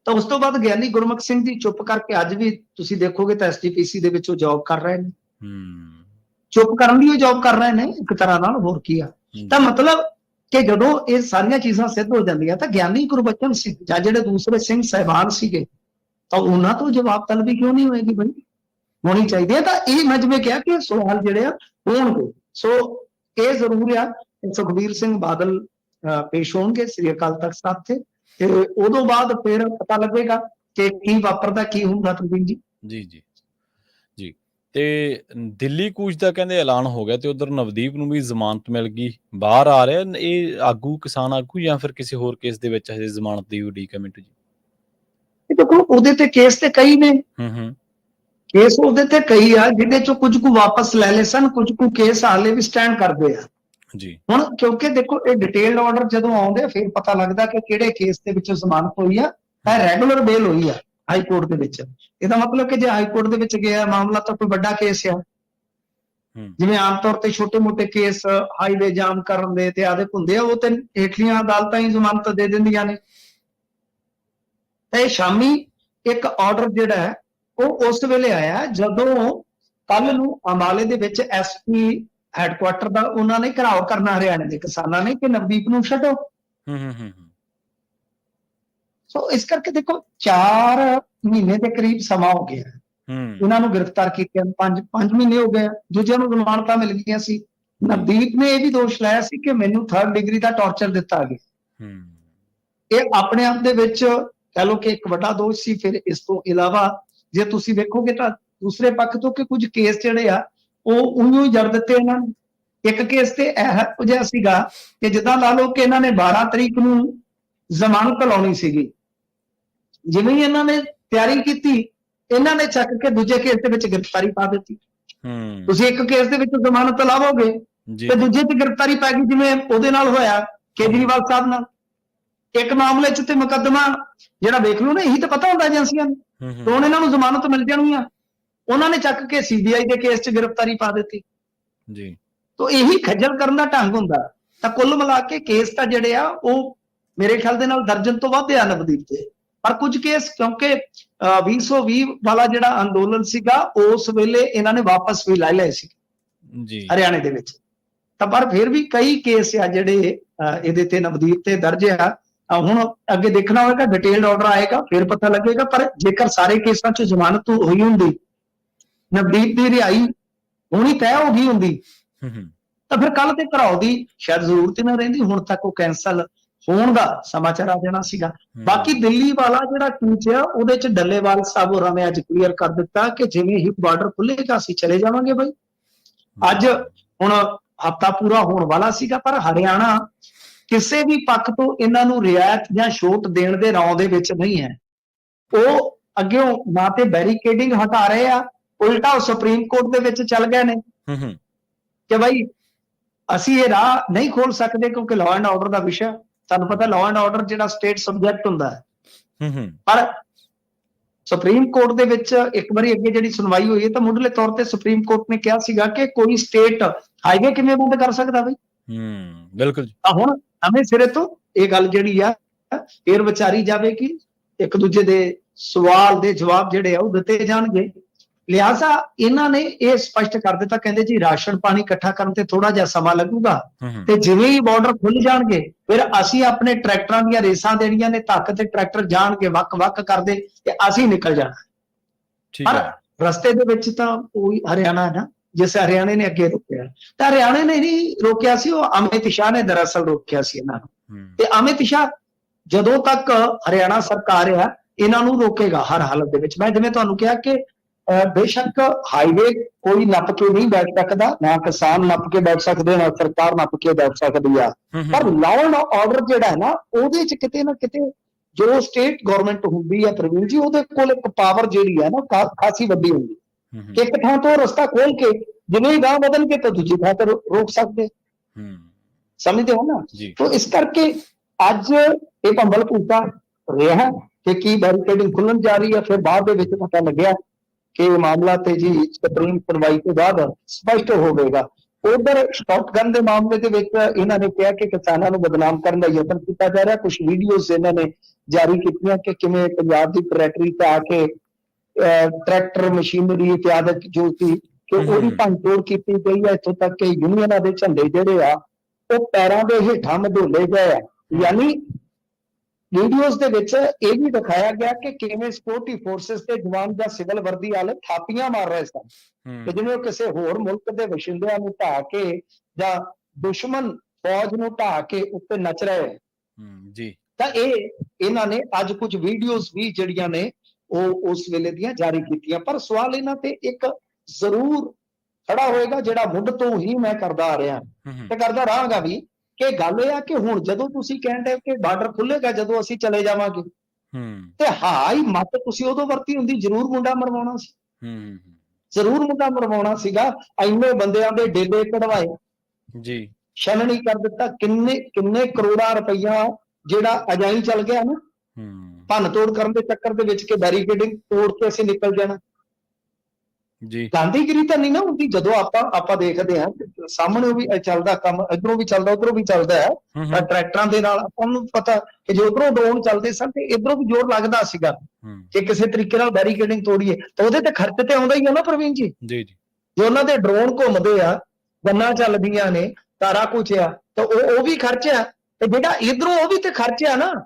ਤਾਂ ਉਸ ਤੋਂ ਬਾਅਦ ਗਿਆਨੀ ਗੁਰਮੁਖ ਸਿੰਘ ਦੀ ਚੁੱਪ ਕਰਕੇ ਅੱਜ ਵੀ ਤੁਸੀਂ ਦੇਖੋਗੇ ਤਾਂ ਐਸਜੀਪੀਸੀ ਦੇ ਵਿੱਚ ਉਹ ਜੌਬ ਕਰ ਰਹੇ ਨੇ। ਹੂੰ। ਚੁੱਪ ਕਰਨ ਦੀ ਉਹ ਜੌਬ ਕਰ ਰਹੇ ਨੇ ਇੱਕ ਤਰ੍ਹਾਂ ਨਾਲ ਹੋਰ ਕੀ ਆ। ਤਾਂ ਮਤਲਬ ਕਿ ਜਦੋਂ ਇਹ ਸਾਰੀਆਂ ਚੀਜ਼ਾਂ ਸਿੱਧ ਹੋ ਜਾਂਦੀਆਂ ਤਾਂ ਗਿਆਨੀ ਗੁਰਬਚਨ ਸਿੰਘ ਜਾਂ ਜਿਹੜੇ ਦੂਸਰੇ ਸਿੰਘ ਸਹਿਬਾਨ ਸੀਗੇ ਤਾਂ ਉਹਨਾਂ ਤੋਂ ਜਵਾਬ ਤਲਬੀ ਕਿਉਂ ਨਹੀਂ ਹੋਏਗੀ ਬਈ? ਹੋਣੀ ਚਾਹੀਦੀ ਹੈ ਤਾਂ ਇਹ ਮੈਂ ਜਿਵੇਂ ਕਿਹਾ ਕਿ ਸਵਾਲ ਜਿਹੜੇ ਆ ਹੋਣਗੇ। ਸੋ ਇਹ ਜ਼ਰੂਰ ਆ ਸੁਖਬੀਰ ਸਿੰਘ ਬਾਦਲ ਪੇਸ਼ ਹੋਣਗੇ। ਸ੍ਰੀ ਅਕਾਲ ਤਖਤ ਸਾਹਿਬ ਤੇ ਤੇ ਉਦੋਂ ਬਾਅਦ ਫਿਰ ਪਤਾ ਲੱਗੇਗਾ ਕਿ ਕੀ ਵਾਪਰਦਾ ਕੀ ਹੁੰਦਾ ਪ੍ਰਵੀਨ ਜੀ। ਜੀ ਜੀ। ਜੀ। ਤੇ ਦਿੱਲੀ ਕੂਚ ਦਾ ਕਹਿੰਦੇ ਐਲਾਨ ਹੋ ਗਿਆ ਤੇ ਉਧਰ ਨਵਦੀਪ ਨੂੰ ਵੀ ਜ਼ਮਾਨਤ ਮਿਲ ਗਈ। ਬਾਹਰ ਆ ਰਿਹਾ ਇਹ ਆਗੂ ਕਿਸਾਨ ਆਗੂ ਜਾਂ ਫਿਰ ਕਿਸੇ ਹੋਰ ਕੇਸ ਦੇ ਵਿੱਚ ਹਜੇ ਜ਼ਮਾਨਤ ਦੀ ਉਡੀਕ ਹੈ ਮਿੰਟੂ ਜੀ? ਇਹ ਦੇਖੋ ਉਹਦੇ ਤੇ ਕੇਸ ਤੇ ਕਈ ਨੇ। ਹੂੰ ਹੂੰ। ਕੇਸ ਉਹਦੇ ਤੇ ਕਈ ਆ ਜਿਹਦੇ ਚੋਂ ਕੁਝ ਕੁ ਵਾਪਸ ਲੈ ਲਏ ਸਨ ਕੁਝ ਕੁ ਕੇਸ ਹਾਲੇ ਵੀ ਸਟੈਂਡ ਕਰਦੇ ਆ। ਜੀ। ਹੁਣ ਕਿਉਂਕਿ ਦੇਖੋ ਇਹ ਡਿਟੇਲਡ ਆਰਡਰ ਜਦੋਂ ਆਉਂਦੇ ਫਿਰ ਪਤਾ ਲੱਗਦਾ ਕਿ ਕਿਹੜੇ ਕੇਸ ਦੇ ਵਿੱਚ ਜ਼ਮਾਨਤ ਹੋਈ ਆ ਤਾਂ ਰੈਗੂਲਰ ਬੇਲ ਹੋਈ ਆ ਹਾਈ ਕੋਰਟ ਦੇ ਵਿੱਚ। ਇਹਦਾ ਮਤਲਬ ਕਿ ਜੇ ਹਾਈ ਕੋਰਟ ਦੇ ਵਿੱਚ ਗਿਆ ਮਾਮਲਾ ਤਾਂ ਕੋਈ ਵੱਡਾ ਕੇਸ ਆ। ਜਿਵੇਂ ਆਮ ਤੌਰ ਤੇ ਛੋਟੇ-ਮੋਟੇ ਕੇਸ ਹਾਈਵੇ ਜਾਮ ਕਰਨ ਦੇ ਤੇ ਆਦੇ ਹੁੰਦੇ ਆ ਉਹ ਤੇ ਹੇਠਲੀਆਂ ਅਦਾਲਤਾਂ ਹੀ ਜ਼ਮਾਨਤ ਦੇ ਦਿੰਦੀਆਂ ਨੇ। ਤੇ ਸ਼ਾਮੀ ਇੱਕ ਆਰਡਰ ਜਿਹੜਾ ਉਹ ਉਸ ਵੇਲੇ ਆਇਆ ਜਦੋਂ ਕੱਲ ਨੂੰ ਅੰਬਾਲੇ ਦੇ ਵਿੱਚ ਐਸਪੀ ਹੈੱਡਕੁਆਟਰ ਦਾ ਉਹਨਾਂ ਨੇ ਘਰਾਓ ਕਰਨਾ ਹਰਿਆਣੇ ਦੇ ਕਿਸਾਨਾਂ ਨੇ ਕਿ ਨਵਦੀਪ ਨੂੰ ਛੱਡੋ। ਹੂੰ ਹੂੰ ਹੂੰ ਸੋ ਇਸ ਕਰਕੇ ਦੇਖੋ 4 ਮਹੀਨੇ ਦੇ ਕਰੀਬ ਸਮਾਂ ਹੋ ਗਿਆ। ਹੈ। ਉਹਨਾਂ ਨੂੰ ਗ੍ਰਿਫਤਾਰ ਕੀਤੇ 5 5 ਮਹੀਨੇ ਹੋ ਗਏ। ਦੂਜਿਆਂ ਨੂੰ ਜ਼ਮਾਨਤਾਂ ਮਿਲ ਗਈਆਂ ਸੀ। ਨਵਦੀਪ ਨੇ ਇਹ ਵੀ ਦੋਸ਼ ਲਾਇਆ ਸੀ ਕਿ ਮੈਨੂੰ 3rd ਡਿਗਰੀ ਦਾ ਟੌਰਚਰ ਦਿੱਤਾ ਗਿਆ। ਹੂੰ। ਇਹ ਆਪਣੇ ਆਪ ਦੇ ਵਿੱਚ ਕਹ ਲਓ ਕਿ ਇੱਕ ਵੱਡਾ ਦੋਸ਼ ਸੀ। ਫਿਰ ਇਸ ਤੋਂ ਇਲਾਵਾ ਜੇ ਤੁਸੀਂ ਵੇਖੋਗੇ ਤਾਂ ਦੂਸਰੇ ਪੱਖ ਤੋਂ ਕਿ ਕੁਝ ਕੇਸ ਜਿਹੜੇ ਆ ਉਹ ਹੀ ਜੜ ਦਿੱਤੇ ਇਹਨਾਂ ਨੇ। ਇੱਕ ਕੇਸ ਤੇ ਇਹ ਜਿਹਾ ਸੀਗਾ ਕਿ ਜਿੱਦਾਂ ਲਾ ਲਓ ਕਿ ਇਹਨਾਂ ਨੇ 12 ਤਰੀਕ ਨੂੰ ਜ਼ਮਾਨਤ ਲਾਉਣੀ ਸੀਗੀ। ਜਿਵੇਂ ਹੀ ਇਹਨਾਂ ਨੇ ਤਿਆਰੀ ਕੀਤੀ ਇਹਨਾਂ ਨੇ ਚੱਕ ਕੇ ਦੂਜੇ ਕੇਸ ਦੇ ਵਿੱਚ ਗ੍ਰਿਫਤਾਰੀ ਪਾ ਦਿੱਤੀ। ਹੂੰ। ਤੁਸੀਂ ਇੱਕ ਕੇਸ ਦੇ ਵਿੱਚ ਜ਼ਮਾਨਤ ਲਾਵੋਗੇ ਤੇ ਦੂਜੇ ਤੇ ਗ੍ਰਿਫਤਾਰੀ ਪੈ ਗਈ ਜਿਵੇਂ ਉਹਦੇ ਨਾਲ ਹੋਇਆ ਕੇਜਰੀਵਾਲ ਸਾਹਿਬ ਨਾਲ। ਇੱਕ ਮਾਮਲੇ 'ਚ ਤੇ ਮੁਕੱਦਮਾ ਜਿਹੜਾ ਵੇਖ ਲਓ ਨਾ ਇਹੀ ਤਾਂ ਪਤਾ ਹੁੰਦਾ ਏਜੰਸੀਆਂ ਨੂੰ। ਤੇ ਇਹਨਾਂ ਨੂੰ ਜ਼ਮਾਨਤ ਮਿਲ ਜਾਣੀ ਆ। ਉਹਨਾਂ ਨੇ ਚੱਕ ਕੇ ਸੀਬੀਆਈ ਦੇ ਕੇਸ 'ਚ ਗ੍ਰਿਫਤਾਰੀ ਪਾ ਦਿੱਤੀ। ਜੀ। ਤੋ ਇਹੀ ਖੱਜਲ ਕਰਨ ਦਾ ਢੰਗ ਹੁੰਦਾ। ਤਾਂ ਕੁੱਲ ਮਿਲਾ ਕੇ ਕੇਸ ਤਾਂ ਜਿਹੜੇ ਆ ਉਹ ਮੇਰੇ ਖਿਆਲ ਦੇ ਨਾਲ ਦਰਜਨ ਤੋਂ ਵੱਧ ਆ ਨਵਦੀਪ ਤੇ ਪਰ ਕੁਝ ਕੇਸ ਕਿਉਂਕਿ ਅਹ, 2020 ਵਾਲਾ ਜਿਹੜਾ ਅੰਦੋਲਨ ਸੀਗਾ ਉਸ ਵੇਲੇ ਇਹਨਾਂ ਨੇ ਵਾਪਸ ਵੀ ਲੈ ਲਏ ਸੀ। ਜੀ। ਹਰਿਆਣੇ ਦੇ ਵਿੱਚ। ਤਾਂ ਪਰ ਫਿਰ ਵੀ ਕਈ ਕੇਸ ਆ ਜਿਹੜੇ ਇਹਦੇ ਤੇ ਨਵਦੀਪ ਤੇ ਦਰਜ ਆ। ਹੁਣ ਅੱਗੇ ਦੇਖਣਾ ਹੋਵੇਗਾ ਡਿਟੇਲਡ ਆਰਡਰ ਆਏਗਾ ਫਿਰ ਪਤਾ ਲੱਗੇਗਾ। ਪਰ ਜੇਕਰ ਸਾਰੇ ਕੇਸਾਂ 'ਚ ਜ਼ਮਾਨਤ ਹੋਈ ਹੁੰਦੀ ਨਵਦੀਪ ਦੀ ਰਿਹਾਈ ਹੋਣੀ ਤੈਅ ਹੋ ਗਈ ਹੁੰਦੀ। ਤਾਂ ਫਿਰ ਕੱਲ ਤੇ ਘਰਾਓ ਦੀ ਸ਼ਾਇਦ ਜ਼ਰੂਰਤ ਹੀ ਨਾ ਰਹਿੰਦੀ ਹੁਣ ਤੱਕ ਉਹ ਕੈਨਸਲ ਹੋਣ ਦਾ ਸਮਾਚਾਰ ਆ ਜਾਣਾ ਸੀਗਾ। ਬਾਕੀ ਦਿੱਲੀ ਵਾਲਾ ਜਿਹੜਾ ਟੀਚ ਆ ਉਹਦੇ ਚ ਡੱਲੇਵਾਲ ਸਾਹਿਬ ਹੋਰਾਂ ਨੇ ਅੱਜ ਕਲੀਅਰ ਕਰ ਦਿੱਤਾ ਕਿ ਜਿਵੇਂ ਹੀ ਬਾਰਡਰ ਖੁੱਲੇਗਾ ਅਸੀਂ ਚਲੇ ਜਾਵਾਂਗੇ ਬਾਈ। ਅੱਜ ਹੁਣ ਹਫਤਾ ਪੂਰਾ ਹੋਣ ਵਾਲਾ ਸੀਗਾ ਪਰ ਹਰਿਆਣਾ ਕਿਸੇ ਵੀ ਪੱਖ ਤੋਂ ਇਹਨਾਂ ਨੂੰ ਰਿਆਇਤ ਜਾਂ ਛੋਟ ਦੇਣ ਦੇ ਰੌਂ ਦੇ ਵਿੱਚ ਨਹੀਂ ਹੈ। ਉਹ ਅੱਗਿਓਂ ਨਾ ਤੇ ਬੈਰੀਕੇਡਿੰਗ ਹਟਾ ਰਹੇ ਆ ਉਲਟਾ ਉਹ ਸੁਪਰੀਮ ਕੋਰਟ ਦੇ ਵਿੱਚ ਚੱਲ ਗਏ ਨੇ। ਹੂੰ ਹੂੰ। ਕਿ ਭਾਈ ਅਸੀਂ ਇਹ ਰਾਹ ਨਹੀਂ ਖੋਲ ਸਕਦੇ ਕਿਉਂਕਿ ਲਾਅ ਐਂਡ ਆਰਡਰ ਦਾ ਵਿਸ਼ਾ ਤੁਹਾਨੂੰ ਪਤਾ ਲਾਅ ਐਂਡ ਆਰਡਰ ਜਿਹੜਾ ਸਟੇਟ ਸਬਜੈਕਟ ਹੁੰਦਾ ਹੈ। ਹੂੰ ਹੂੰ। ਪਰ ਸੁਪਰੀਮ ਕੋਰਟ ਦੇ ਵਿੱਚ ਇੱਕ ਵਾਰੀ ਅੱਗੇ ਜਿਹੜੀ ਸੁਣਵਾਈ ਹੋਈ ਹੈ ਤਾਂ ਮੁੱਢਲੇ ਤੌਰ ਤੇ ਸੁਪਰੀਮ ਕੋਰਟ ਨੇ ਕਿਹਾ ਸੀਗਾ ਕਿ ਕੋਈ ਸਟੇਟ ਹਾਈਵੇ ਕਿਵੇਂ ਬੰਦ ਕਰ ਸਕਦਾ ਬਈ? ਹੂੰ ਬਿਲਕੁਲ ਜੀ। ਤਾਂ ਹੁਣ ਨਵੇਂ ਸਿਰੇ ਤੋਂ ਇਹ ਗੱਲ ਜਿਹੜੀ ਆ ਫੇਰ ਵਿਚਾਰੀ ਜਾਵੇ ਕਿ ਇੱਕ ਦੂਜੇ ਦੇ ਸਵਾਲ ਦੇ ਜਵਾਬ ਜਿਹੜੇ ਆ ਉਹ ਦਿੱਤੇ ਜਾਣਗੇ। ਲਿਹਾਜ਼ਾ ਇਹਨਾਂ ਨੇ ਇਹ ਸਪਸ਼ਟ ਕਰ ਦਿੱਤਾ ਕਹਿੰਦੇ ਜੀ ਰਾਸ਼ਨ ਪਾਣੀ ਇਕੱਠਾ ਕਰਨ ਤੇ ਥੋੜਾ ਜਿਹਾ ਸਮਾਂ ਲੱਗੂਗਾ ਤੇ ਜਿਵੇਂ ਹੀ ਬਾਰਡਰ ਖੁੱਲ ਜਾਣਗੇ ਫਿਰ ਅਸੀਂ ਆਪਣੇ ਟਰੈਕਟਰਾਂ ਦੀਆਂ ਰੇਸਾਂ ਦੇਣੀਆਂ ਨੇ ਧੱਕ ਤੇ ਟਰੈਕਟਰ ਜਾਣਗੇ ਵੱਖ-ਵੱਖ ਕਰਦੇ ਤੇ ਅਸੀਂ ਨਿਕਲ ਜਾਣਾ। ਠੀਕ ਹੈ। ਰਸਤੇ ਦੇ ਵਿੱਚ ਤਾਂ ਕੋਈ ਹਰਿਆਣਾ ਹੈ ਨਾ ਜਿਸ ਹਰਿਆਣੇ ਨੇ ਅੱਗੇ ਰੋਕਿਆ। ਤਾਂ ਹਰਿਆਣੇ ਨੇ ਨਹੀਂ ਰੋਕਿਆ ਸੀ ਉਹ ਅਮਿਤ ਸ਼ਾਹ ਨੇ ਦਰਅਸਲ ਰੋਕਿਆ ਸੀ ਇਹਨਾਂ ਨੂੰ। ਤੇ ਅਮਿਤ ਸ਼ਾਹ ਜਦੋਂ ਤੱਕ ਹਰਿਆਣਾ ਸਰਕਾਰ ਆ ਇਹਨਾਂ ਨੂੰ ਰੋਕੇਗਾ ਹਰ ਹਾਲਤ ਦੇ ਵਿੱਚ। ਮੈਂ ਜਿਵੇਂ ਤੁਹਾਨੂੰ ਕਿਹਾ ਕਿ ਬੇਸ਼ੱਕ ਹਾਈਵੇ ਕੋਈ ਨੱਪ ਕੇ ਨਹੀਂ ਬੈਠ ਸਕਦਾ ਨਾ ਕਿਸਾਨ ਨੱਪ ਕੇ ਬੈਠ ਸਕਦੇ ਨਾ ਸਰਕਾਰ ਨੱਪ ਕੇ ਬੈਠ ਸਕਦੀ ਆ। ਪਰ ਐਂਡ ਆਰਡਰ ਜਿਹੜਾ ਹੈ ਨਾ ਉਹਦੇ ਚ ਕਿਤੇ ਨਾ ਕਿਤੇ ਜੋ ਸਟੇਟ ਗਵਰਨਮੈਂਟ ਹੁੰਦੀ ਹੈ ਪ੍ਰਵੀਨ ਜੀ ਉਹਦੇ ਕੋਲ ਇੱਕ ਪਾਵਰ ਜਿਹੜੀ ਹੈ ਨਾ ਖਾਸੀ ਵੱਡੀ ਹੁੰਦੀ। ਹੈ। ਕਿ ਇੱਕ ਥਾਂ ਤੋਂ ਰਸਤਾ ਖੋਲ ਕੇ ਜਿਵੇਂ ਹੀ ਗਾਂ ਵਧਣਗੇ ਤਾਂ ਦੂਜੀ ਥਾਂ ਤੇ ਰੋਕ ਸਕਦੇ। ਸਮਝਦੇ ਹੋ ਨਾ? ਤੋ ਇਸ ਕਰਕੇ ਅੱਜ ਇਹ ਭੰਬਲ ਭੂਤਾ ਰਿਹਾ ਕਿ ਕੀ ਬੈਰੀਕੇਡਿੰਗ ਖੁੱਲਣ ਜਾ ਰਹੀ ਹੈ ਫਿਰ ਬਾਅਦ ਦੇ ਵਿੱਚ ਪਤਾ ਲੱਗਿਆ ਕਿ ਇਹ ਮਾਮਲਾ ਤੇ ਜੀ ਸੁਪਰੀਮ ਸੁਣਵਾਈ ਤੋਂ ਬਾਅਦ ਸਪਸ਼ਟ ਹੋਵੇਗਾ। ਉਧਰ ਸ਼ਾਟਗਨ ਦੇ ਮਾਮਲੇ ਦੇ ਵਿੱਚ ਇਹਨਾਂ ਨੇ ਕਿਹਾ ਕਿ ਕਿਸਾਨਾਂ ਨੂੰ ਬਦਨਾਮ ਕਰਨ ਦਾ ਯਤਨ ਕੀਤਾ ਜਾ ਰਿਹਾ। ਕੁਝ ਵੀਡੀਓਜ਼ ਇਹਨਾਂ ਨੇ ਜਾਰੀ ਕੀਤੀਆਂ ਕਿ ਕਿਵੇਂ ਪੰਜਾਬ ਦੀ ਟਰੈਕਟਰੀ ਤੇ ਆ ਕੇ ਟਰੈਕਟਰ ਮਸ਼ੀਨਰੀ ਇਤਿਆਦਿਕ ਜੋ ਸੀ ਕਿ ਉਹਦੀ। ਭੰਨਤੋੜ ਕੀਤੀ ਗਈ ਹੈ। ਇੱਥੋਂ ਤੱਕ ਕਿ ਯੂਨੀਅਨਾਂ ਦੇ ਝੰਡੇ ਜਿਹੜੇ ਆ ਉਹ ਪੈਰਾਂ ਦੇ ਹੇਠਾਂ ਮਧੋਲੇ ਗਏ ਆ। ਯਾਨੀ ਵੀਡੀਓਜ਼ ਦੇ ਵਿੱਚ ਇਹ ਵੀ ਦਿਖਾਇਆ ਗਿਆ ਕਿ ਕਿਵੇਂ ਸਿਕਿਉਰਿਟੀ ਫੋਰਸਸ ਦੇ ਜਵਾਨ ਜਾਂ ਸਿਵਲ ਵਰਦੀ ਵਾਲੇ ਥਾਪੀਆਂ ਮਾਰ ਰਹੇ ਸਨ। ਕਿ ਜਿਵੇਂ ਉਹ ਕਿਸੇ ਹੋਰ ਮੁਲਕ ਦੇ ਵਸਿੰਦਿਆਂ ਨੂੰ ਢਾਹ ਕੇ ਜਾਂ ਦੁਸ਼ਮਣ ਫੌਜ ਨੂੰ ਢਾਹ ਕੇ ਉੱਤੇ ਨੱਚ ਰਹੇ ਜੀ। ਤਾਂ ਇਹ ਇਹਨਾਂ ਨੇ ਅੱਜ ਕੁਝ ਵੀਡੀਓਜ਼ ਵੀ ਜਿਹੜੀਆਂ ਨੇ ਉਹ ਉਸ ਵੇਲੇ ਦੀਆਂ ਜਾਰੀ ਕੀਤੀਆਂ। ਪਰ ਸਵਾਲ ਇਹਨਾਂ ਤੇ ਇੱਕ ਜ਼ਰੂਰ ਖੜਾ ਹੋਏਗਾ ਜਿਹੜਾ ਮੁੱਢ ਤੋਂ ਹੀ ਮੈਂ ਕਰਦਾ ਆ ਰਿਹਾ। ਤੇ ਕਰਦਾ ਰਹਾਂਗਾ ਵੀ ਕਿ ਗੱਲ ਇਹ ਆ ਕਿ ਹੁਣ ਜਦੋਂ ਤੁਸੀਂ ਕਹਿੰਦੇ ਕਿ ਬਾਰਡਰ ਖੁੱਲੇਗਾ ਜਦੋਂ ਅਸੀਂ ਚਲੇ ਜਾਵਾਂਗੇ। ਹੂੰ। ਤੇ ਹਾਈ ਮੱਤ ਤੁਸੀਂ ਉਦੋਂ ਵਰਤੀ ਹੁੰਦੀ ਜ਼ਰੂਰ ਮੁੰਡਾ ਮਰਵਾਉਣਾ ਸੀ। ਹੂੰ ਹੂੰ ਜ਼ਰੂਰ ਮੁੰਡਾ ਮਰਵਾਉਣਾ ਸੀਗਾ ਇੰਨੇ ਬੰਦਿਆਂ ਦੇ ਡੇਲੇ ਕਢਵਾਏ। ਜੀ। ਛਲਣੀ ਕਰ ਦਿੱਤਾ ਕਿੰਨੇ ਕਿੰਨੇ ਕਰੋੜਾਂ ਰੁਪਈਆ ਜਿਹੜਾ ਅਜਾਈ ਚੱਲ ਗਿਆ ਨਾ। ਹੂੰ। ਭੰਨ ਤੋੜ ਕਰਨ ਦੇ ਚੱਕਰ ਦੇ ਵਿੱਚ ਕਿ ਬੈਰੀਕੇਡਿੰਗ ਤੋੜ ਕੇ ਅਸੀਂ ਨਿਕਲ ਜਾਣਾ। ਜੀ। ਗਾਂਧੀਗਿਰੀ ਤਾਂ ਨਹੀਂ ਨਾ ਹੁੰਦੀ ਜਦੋਂ ਆਪਾਂ ਆਪਾਂ ਦੇਖਦੇ ਹਾਂ ਕਿ ਸਾਹਮਣੇ ਵੀ ਚੱਲਦਾ ਕੰਮ ਇਧਰੋਂ ਵੀ ਚੱਲਦਾ ਉਧਰੋਂ ਵੀ ਚੱਲਦਾ ਹੈ। ਹੂੰ ਤਾਂ ਟਰੈਕਟਰਾਂ ਦੇ ਨਾਲ ਆਪਾਂ ਨੂੰ ਪਤਾ ਕਿ ਜੇ ਉਧਰੋਂ ਡਰੋਨ ਚੱਲਦੇ ਸਨ ਤੇ ਇਧਰੋਂ ਵੀ ਜ਼ੋਰ ਲੱਗਦਾ ਸੀਗਾ ਹੂੰ। ਕਿ ਕਿਸੇ ਤਰੀਕੇ ਨਾਲ ਬੈਰੀਕੇਡਿੰਗ ਤੋੜੀਏ। ਤਾਂ ਉਹਦੇ ਤੇ ਖਰਚ ਤੇ ਆਉਂਦਾ ਹੀ ਆ ਨਾ ਪ੍ਰਵੀਨ ਜੀ। ਜੀ ਜੀ। ਜੇ ਉਹਨਾਂ ਦੇ ਡਰੋਨ ਘੁੰਮਦੇ ਆ ਗੰਨਾਂ ਚੱਲਦੀਆਂ ਨੇ ਤਾਰਾ ਕੁਛ ਆ ਤਾਂ ਉਹ ਉਹ ਵੀ ਖਰਚ ਆ। ਤੇ ਜਿਹੜਾ ਇਧਰੋਂ ਉਹ ਵੀ ਤੇ ਖਰਚ ਆ ਨਾ ਹੂੰ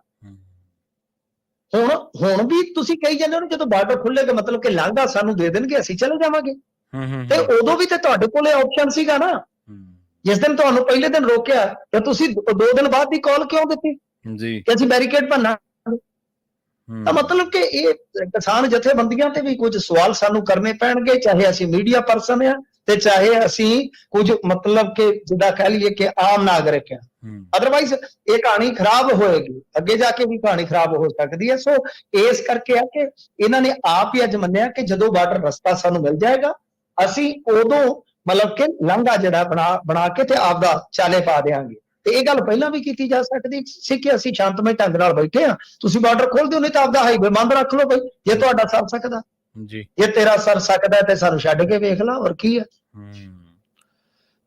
ਹੁਣ ਹੁਣ ਵੀ ਤੁਸੀਂ ਕਹੀ ਜਾਂਦੇ ਹੋ ਜਦੋਂ ਬਾਰਡਰ ਖੁੱਲੇਗਾ ਮਤਲਬ ਕਿ ਲਾਂਘਾ ਸਾਨੂੰ ਦੇ ਦੇਣਗੇ ਅਸੀਂ ਚਲੇ ਜਾਵਾਂਗੇ। ਹੂੰ ਹੂੰ ਤੇ ਉਦੋਂ ਵੀ ਤੇ ਤੁਹਾਡੇ ਕੋਲੇ ਆਪਸ਼ਨ ਸੀਗਾ ਨਾ। ਜਿਸ ਦਿਨ ਤੁਹਾਨੂੰ ਪਹਿਲੇ ਦਿਨ ਰੋਕਿਆ ਤੇ ਤੁਸੀਂ ਦੋ ਦਿਨ ਬਾਅਦ ਦੀ ਕਾਲ ਕਿਉਂ ਦਿੱਤੀ? ਜੀ। ਕਿ ਅਸੀਂ ਬੈਰੀਕੇਡ ਭੰਨਾ ਤਾਂ ਮਤਲਬ ਕਿ ਇਹ ਕਿਸਾਨ ਜਥੇਬੰਦੀਆਂ ਤੇ ਵੀ ਕੁਝ ਸਵਾਲ ਸਾਨੂੰ ਕਰਨੇ ਪੈਣਗੇ ਚਾਹੇ ਅਸੀਂ ਮੀਡੀਆ ਪਰਸਨ ਆ ਤੇ ਚਾਹੇ ਅਸੀਂ ਕੁਝ ਮਤਲਬ ਕਿ ਜਿੱਦਾਂ ਕਹਿ ਲਈਏ ਕਿ ਆਮ ਨਾਗਰਿਕ ਆ ਹੂੰ। ਅਦਰਵਾਈਜ਼ ਇਹ ਕਹਾਣੀ ਖਰਾਬ ਹੋਏਗੀ। ਅੱਗੇ ਜਾ ਕੇ ਵੀ ਕਹਾਣੀ ਖਰਾਬ ਹੋ ਸਕਦੀ ਹੈ। ਸੋ ਇਸ ਕਰਕੇ ਆ ਕਿ ਇਹਨਾਂ ਨੇ ਆਪ ਹੀ ਅੱਜ ਮੰਨਿਆ ਕਿ ਜਦੋਂ ਬਾਰਡਰ ਰਸਤਾ ਸਾਨੂੰ ਮਿਲ ਜਾਏਗਾ ਅਸੀਂ ਉਦੋਂ ਮਤਲਬ ਕਿ ਲੰਘਾ ਜਿਹੜਾ ਬਣਾ ਬਣਾ ਕੇ ਤੇ ਆਪ ਦਾ ਚਾਲੇ ਪਾ ਦੇਾਂਗੇ ਤੇ ਇਹ ਗੱਲ ਪਹਿਲਾਂ ਵੀ ਕੀਤੀ ਜਾ ਸਕਦੀ ਸੀ ਕਿ ਅਸੀਂ ਸ਼ਾਂਤਮਈ ਢੰਗ ਨਾਲ ਬੈਠੇ ਆ ਤੁਸੀਂ ਬਾਰਡਰ ਖੋਲ ਦਿਓ ਨਹੀਂ ਤਾਂ ਆਪਦਾ ਹਾਈਵੇ ਬੰਦ ਰੱਖ ਲਓ ਬਈ ਜੇ ਤੁਹਾਡਾ ਸਰ ਸਕਦਾ। ਜੀ। ਜੇ ਤੇਰਾ ਸਰ ਸਕਦਾ ਤੇ ਸਾਨੂੰ ਛੱਡ ਕੇ ਵੇਖ ਲਾ ਹੋਰ ਕੀ ਹੈ। ਹਮ।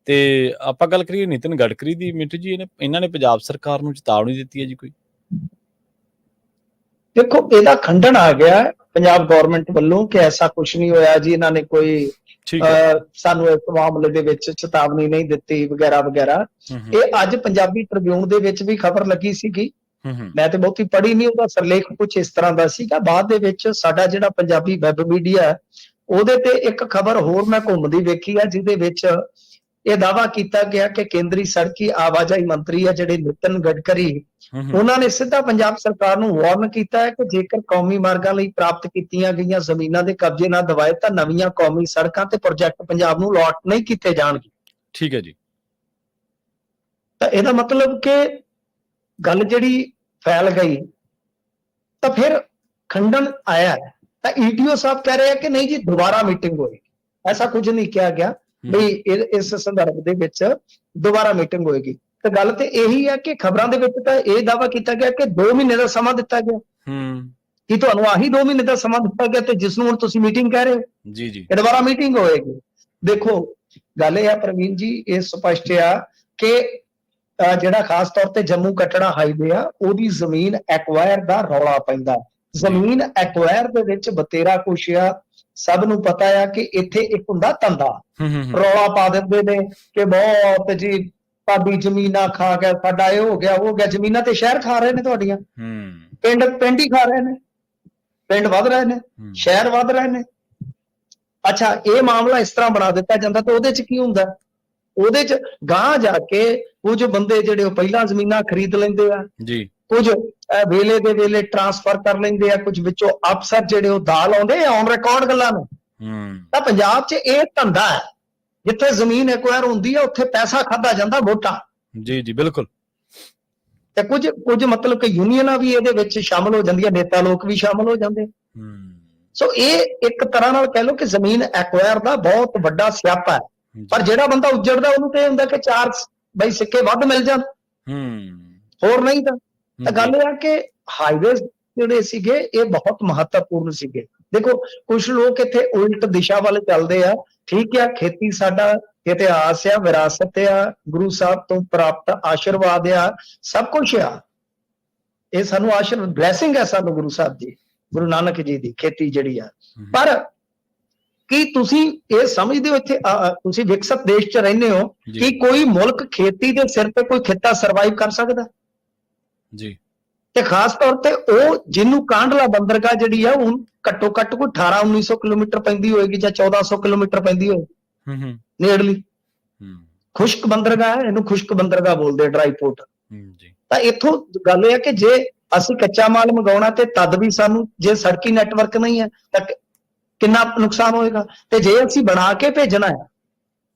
ਤੇ ਆਪਾਂ ਗੱਲ ਕਰੀਏ ਨਿਤਿਨ ਗਡਕਰੀ ਦੀ ਮਿੰਟੂ ਜੀ ਇਹਨੇ ਇਹਨਾਂ ਨੇ ਪੰਜਾਬ ਸਰਕਾਰ ਨੂੰ ਚੇਤਾਵਨੀ ਦਿੱਤੀ ਹੈ ਜੀ ਕੋਈ? ਦੇਖੋ ਇਹਦਾ ਖੰਡਨ ਆ ਗਿਆ ਪੰਜਾਬ ਗਵਰਨਮੈਂਟ ਵੱਲੋਂ ਕਿ ਐਸਾ ਕੁਝ ਨਹੀਂ ਹੋਇਆ ਜੀ ਇਹਨਾਂ ਨੇ ਕੋਈ ਸਾਨੂੰ ਇਸ ਮਾਮਲੇ ਦੇ ਵਿੱਚ ਚੇਤਾਵਨੀ ਨਹੀਂ ਦਿੱਤੀ ਵਗੈਰਾ ਵਗੈਰਾ ਇਹ ਅੱਜ ਪੰਜਾਬੀ ਟ੍ਰਿਬਿਊਨ ਦੇ ਵਿੱਚ ਵੀ ਖਬਰ ਲੱਗੀ ਸੀਗੀ। ਮੈਂ ਤੇ ਬਹੁਤੀ ਪੜ੍ਹੀ ਨਹੀਂ ਉਹਦਾ ਸਰਲੇਖ ਕੁਝ ਇਸ ਤਰ੍ਹਾਂ ਦਾ ਸੀਗਾ। ਬਾਅਦ ਦੇ ਵਿੱਚ ਸਾਡਾ ਜਿਹੜਾ ਪੰਜਾਬੀ ਵੈਬ ਮੀਡੀਆ ਉਹਦੇ ਤੇ ਇੱਕ ਖਬਰ ਹੋਰ ਮੈਂ ਘੁੰਮਦੀ ਵੇਖੀ ਆ ਜਿਹਦੇ ਵਿੱਚ ਇਹ ਦਾਵਾ ਕੀਤਾ ਗਿਆ ਕਿ ਕੇਂਦਰੀ ਸੜਕੀ ਆਵਾਜਾਈ ਮੰਤਰੀ ਆ ਜਿਹੜੇ ਨਿਤਨ ਗਡਕਰੀ ਉਹਨਾਂ ਨੇ ਸਿੱਧਾ ਪੰਜਾਬ ਸਰਕਾਰ ਨੂੰ ਵਾਰਨ ਕੀਤਾ ਹੈ ਕਿ ਜੇਕਰ ਕੌਮੀ ਮਾਰਗਾਂ ਲਈ ਪ੍ਰਾਪਤ ਕੀਤੀਆਂ ਗਈਆਂ ਜ਼ਮੀਨਾਂ ਦੇ ਕਬਜ਼ੇ ਨਾ ਦਿਵਾਏ ਤਾਂ ਨਵੀਆਂ ਕੌਮੀ ਸੜਕਾਂ ਤੇ ਪ੍ਰੋਜੈਕਟ ਪੰਜਾਬ ਨੂੰ ਲਾਟ ਨਹੀਂ ਕੀਤੇ ਜਾਣਗੇ। ਠੀਕ ਹੈ ਜੀ। ਤਾਂ ਇਹਦਾ ਮਤਲਬ ਕਿ ਗੱਲ ਜਿਹੜੀ ਫੈਲ ਗਈ ਤਾਂ ਫਿਰ ਖੰਡਨ ਆਇਆ ਹੈ। ਤਾਂ ਈਟੀਓ ਸਾਹਿਬ ਕਹਿ ਰਹੇ ਆ ਕਿ ਨਹੀਂ ਜੀ ਦੁਬਾਰਾ ਮੀਟਿੰਗ ਹੋਏਗੀ। ਐਸਾ ਕੁਝ ਨਹੀਂ ਕਿਹਾ ਗਿਆ ਵੀ ਇਸ ਸੰਦਰਭ ਦੇ ਵਿੱਚ ਦੁਬਾਰਾ ਮੀਟਿੰਗ ਹੋਏਗੀ। ਤੇ ਗੱਲ ਤੇ ਇਹੀ ਹੈ ਕਿ ਖਬਰਾਂ ਦੇ ਵਿੱਚ ਤਾਂ ਇਹ ਦਾਵਾ ਕੀਤਾ ਗਿਆ ਕਿ 2 ਮਹੀਨੇ ਦਾ ਸਮਾਂ ਦਿੱਤਾ ਗਿਆ। ਹਮ ਕਿ ਤੁਹਾਨੂੰ ਆਹੀ 2 ਮਹੀਨੇ ਦਾ ਸਮਾਂ ਦਿੱਤਾ ਗਿਆ ਤੇ ਜਿਸ ਨੂੰ ਹੁਣ ਤੁਸੀਂ ਮੀਟਿੰਗ ਕਹਿ ਰਹੇ ਹੋ? ਜੀ ਜੀ। ਇਹ ਦੁਬਾਰਾ ਮੀਟਿੰਗ ਹੋਏਗੀ। ਦੇਖੋ ਗੱਲ ਇਹ ਆ ਪ੍ਰਵੀਨ ਜੀ ਇਹ ਸਪਸ਼ਟ ਆ ਕਿ ਜਿਹੜਾ ਖਾਸ ਤੌਰ ਤੇ ਜੰਮੂ ਕਟੜਾ ਹਾਈਵੇ ਆ ਉਹਦੀ ਜ਼ਮੀਨ ਐਕਵਾਇਰ ਦਾ ਰੌਲਾ ਪੈਂਦਾ। ਜ਼ਮੀਨ ਐਕਵਾਇਰ ਦੇ ਵਿੱਚ ਬਤੇਰਾ ਕੁਛ ਆ। ਸਭ ਨੂੰ ਪਤਾ ਆ ਕਿ ਇੱਥੇ ਇੱਕ ਹੁੰਦਾ ਹਮ, ਰੌਲਾ ਪਾ ਦਿੰਦੇ ਨੇ ਕਿ ਬਹੁਤ ਜੀ ਭਾਬੀ ਜ਼ਮੀਨਾਂ ਖਾ ਗਿਆ ਸਾਡਾ ਇਹ ਹੋ ਗਿਆ ਉਹ ਗਿਆ। ਜ਼ਮੀਨਾਂ ਤੇ ਸ਼ਹਿਰ ਖਾ ਰਹੇ ਨੇ ਤੁਹਾਡੀਆਂ। ਪਿੰਡ ਪਿੰਡ ਹੀ ਖਾ ਰਹੇ ਨੇ। ਪਿੰਡ ਵੱਧ ਰਹੇ ਨੇ ਸ਼ਹਿਰ ਵੱਧ ਰਹੇ ਨੇ। ਅੱਛਾ ਇਹ ਮਾਮਲਾ ਇਸ ਤਰ੍ਹਾਂ ਬਣਾ ਦਿੱਤਾ ਜਾਂਦਾ ਤਾਂ ਉਹਦੇ ਚ ਕੀ ਹੁੰਦਾ? ਉਹਦੇ ਚ ਗਾਂ ਜਾ ਕੇ ਕੁਝ ਬੰਦੇ ਜਿਹੜੇ ਉਹ ਪਹਿਲਾਂ ਜ਼ਮੀਨਾਂ ਖਰੀਦ ਲੈਂਦੇ ਆ ਜੀ। ਕੁਝ ਵੇਲੇ ਦੇ ਵੇਲੇ ਟਰਾਂਸਫਰ ਕਰ ਲੈਂਦੇ ਆ ਕੁਝ ਵਿੱਚੋਂ ਅਫਸਰ ਜਿਹੜੇ ਉਹ ਦਾਲ ਆਉਂਦੇ ਆ ਔਨ ਰਿਕਾਰਡ ਗੱਲਾਂ ਨੂੰ। ਹਮ ਤਾਂ ਪੰਜਾਬ 'ਚ ਇਹ ਧੰਦਾ ਹੈ ਜਿੱਥੇ ਜ਼ਮੀਨ ਐਕਵਾਇਰ ਹੁੰਦੀ ਹੈ ਉੱਥੇ ਪੈਸਾ ਖਾਦਾ ਜਾਂਦਾ ਵੋਟਾਂ। ਜੀ ਜੀ ਬਿਲਕੁਲ। ਤੇ ਕੁਝ ਕੁਝ ਮਤਲਬ ਕਿ ਯੂਨੀਅਨਾਂ ਵੀ ਇਹਦੇ ਵਿੱਚ ਸ਼ਾਮਲ ਹੋ ਜਾਂਦੀਆਂ ਨੇਤਾ ਲੋਕ ਵੀ ਸ਼ਾਮਲ ਹੋ ਜਾਂਦੇ। ਹਮ ਸੋ ਇਹ ਇੱਕ ਤਰ੍ਹਾਂ ਨਾਲ ਕਹਿ ਲਓ ਕਿ ਜ਼ਮੀਨ ਐਕਵਾਇਰ ਦਾ ਬਹੁਤ ਵੱਡਾ ਸਿਆਪਾ ਹੈ। ਪਰ ਜਿਹੜਾ ਬੰਦਾ ਉੱਜੜਦਾ ਉਹਨੂੰ ਤੇ ਇਹ ਹੁੰਦਾ ਕਿ ਚਾਰ ਬਈ ਸਿੱਕੇ ਵੱਧ ਮਿਲ ਜਾਣ। ਹਮ ਹੋਰ ਨਹੀਂ ਤਾਂ। ਤਾਂ ਗੱਲ ਇਹ ਆ ਕਿ ਹਾਈਵੇਜ਼ ਜਿਹੜੇ ਸੀਗੇ ਇਹ ਬਹੁਤ ਮਹੱਤਵਪੂਰਨ ਸੀਗੇ। ਦੇਖੋ ਕੁਝ ਲੋਕ ਇੱਥੇ ਉਲਟ ਦਿਸ਼ਾ ਵੱਲ ਚੱਲਦੇ ਆ। ਠੀਕ ਆ ਖੇਤੀ ਸਾਡਾ ਇਤਿਹਾਸ ਆ ਵਿਰਾਸਤ ਆ ਗੁਰੂ ਸਾਹਿਬ ਤੋਂ ਪ੍ਰਾਪਤ ਆਸ਼ੀਰਵਾਦ ਆ ਸਭ ਕੁਝ ਆ। ਇਹ ਸਾਨੂੰ ਆਸ਼ੀਰਵਾਦ ਬਲੇਸਿੰਗ ਹੈ ਸਾਨੂੰ ਗੁਰੂ ਸਾਹਿਬ ਦੀ ਗੁਰੂ ਨਾਨਕ ਜੀ ਦੀ ਖੇਤੀ ਜਿਹੜੀ ਆ। ਪਰ ਕੀ ਤੁਸੀਂ ਇਹ ਸਮਝਦੇ ਹੋ ਇੱਥੇ ਤੁਸੀਂ ਵਿਕਸਿਤ ਦੇਸ਼ 'ਚ ਰਹਿੰਦੇ ਹੋ ਕਿ ਕੋਈ ਮੁਲਕ ਖੇਤੀ ਦੇ ਸਿਰ ਤੇ ਕੋਈ ਖੇਤਾ ਸਰਵਾਈਵ ਕਰ ਸਕਦਾ? ਜੀ। ਤੇ ਖਾਸ ਤੌਰ ਤੇ ਉਹ ਜਿਹਨੂੰ ਕਾਂਡਲਾ ਬੰਦਰਗਾਹ ਜਿਹੜੀ ਆ ਉਹ ਘੱਟੋ ਘੱਟ ਕੋਈ 18 1900 ਕਿਲੋਮੀਟਰ ਪੈਂਦੀ ਹੋਏਗੀ ਜਾਂ 1400 ਕਿਲੋਮੀਟਰ ਪੈਂਦੀ ਹੋਏ ਹਮ ਹਮ ਨੇੜਲੀ। ਹਮ ਖੁਸ਼ਕ ਬੰਦਰਗਾਹ ਹੈ ਇਹਨੂੰ ਖੁਸ਼ਕ ਬੰਦਰਗਾਹ ਬੋਲਦੇ ਆ ਡਰਾਈ ਪੋਰਟ ਜੀ। ਤਾਂ ਇੱਥੋਂ ਗੱਲ ਇਹ ਹੈ ਕਿ ਜੇ ਅਸੀਂ ਕੱਚਾ ਮਾਲ ਮੰਗਾਉਣਾ ਤੇ ਤਦ ਵੀ ਸਾਨੂੰ ਜੇ ਸੜਕੀ ਨੈਟਵਰਕ ਨਹੀਂ ਹੈ ਤਾਂ ਕਿੰਨਾ ਨੁਕਸਾਨ ਹੋਏਗਾ? ਤੇ ਜੇ ਅਸੀਂ ਬਣਾ ਕੇ ਭੇਜਣਾ ਹੈ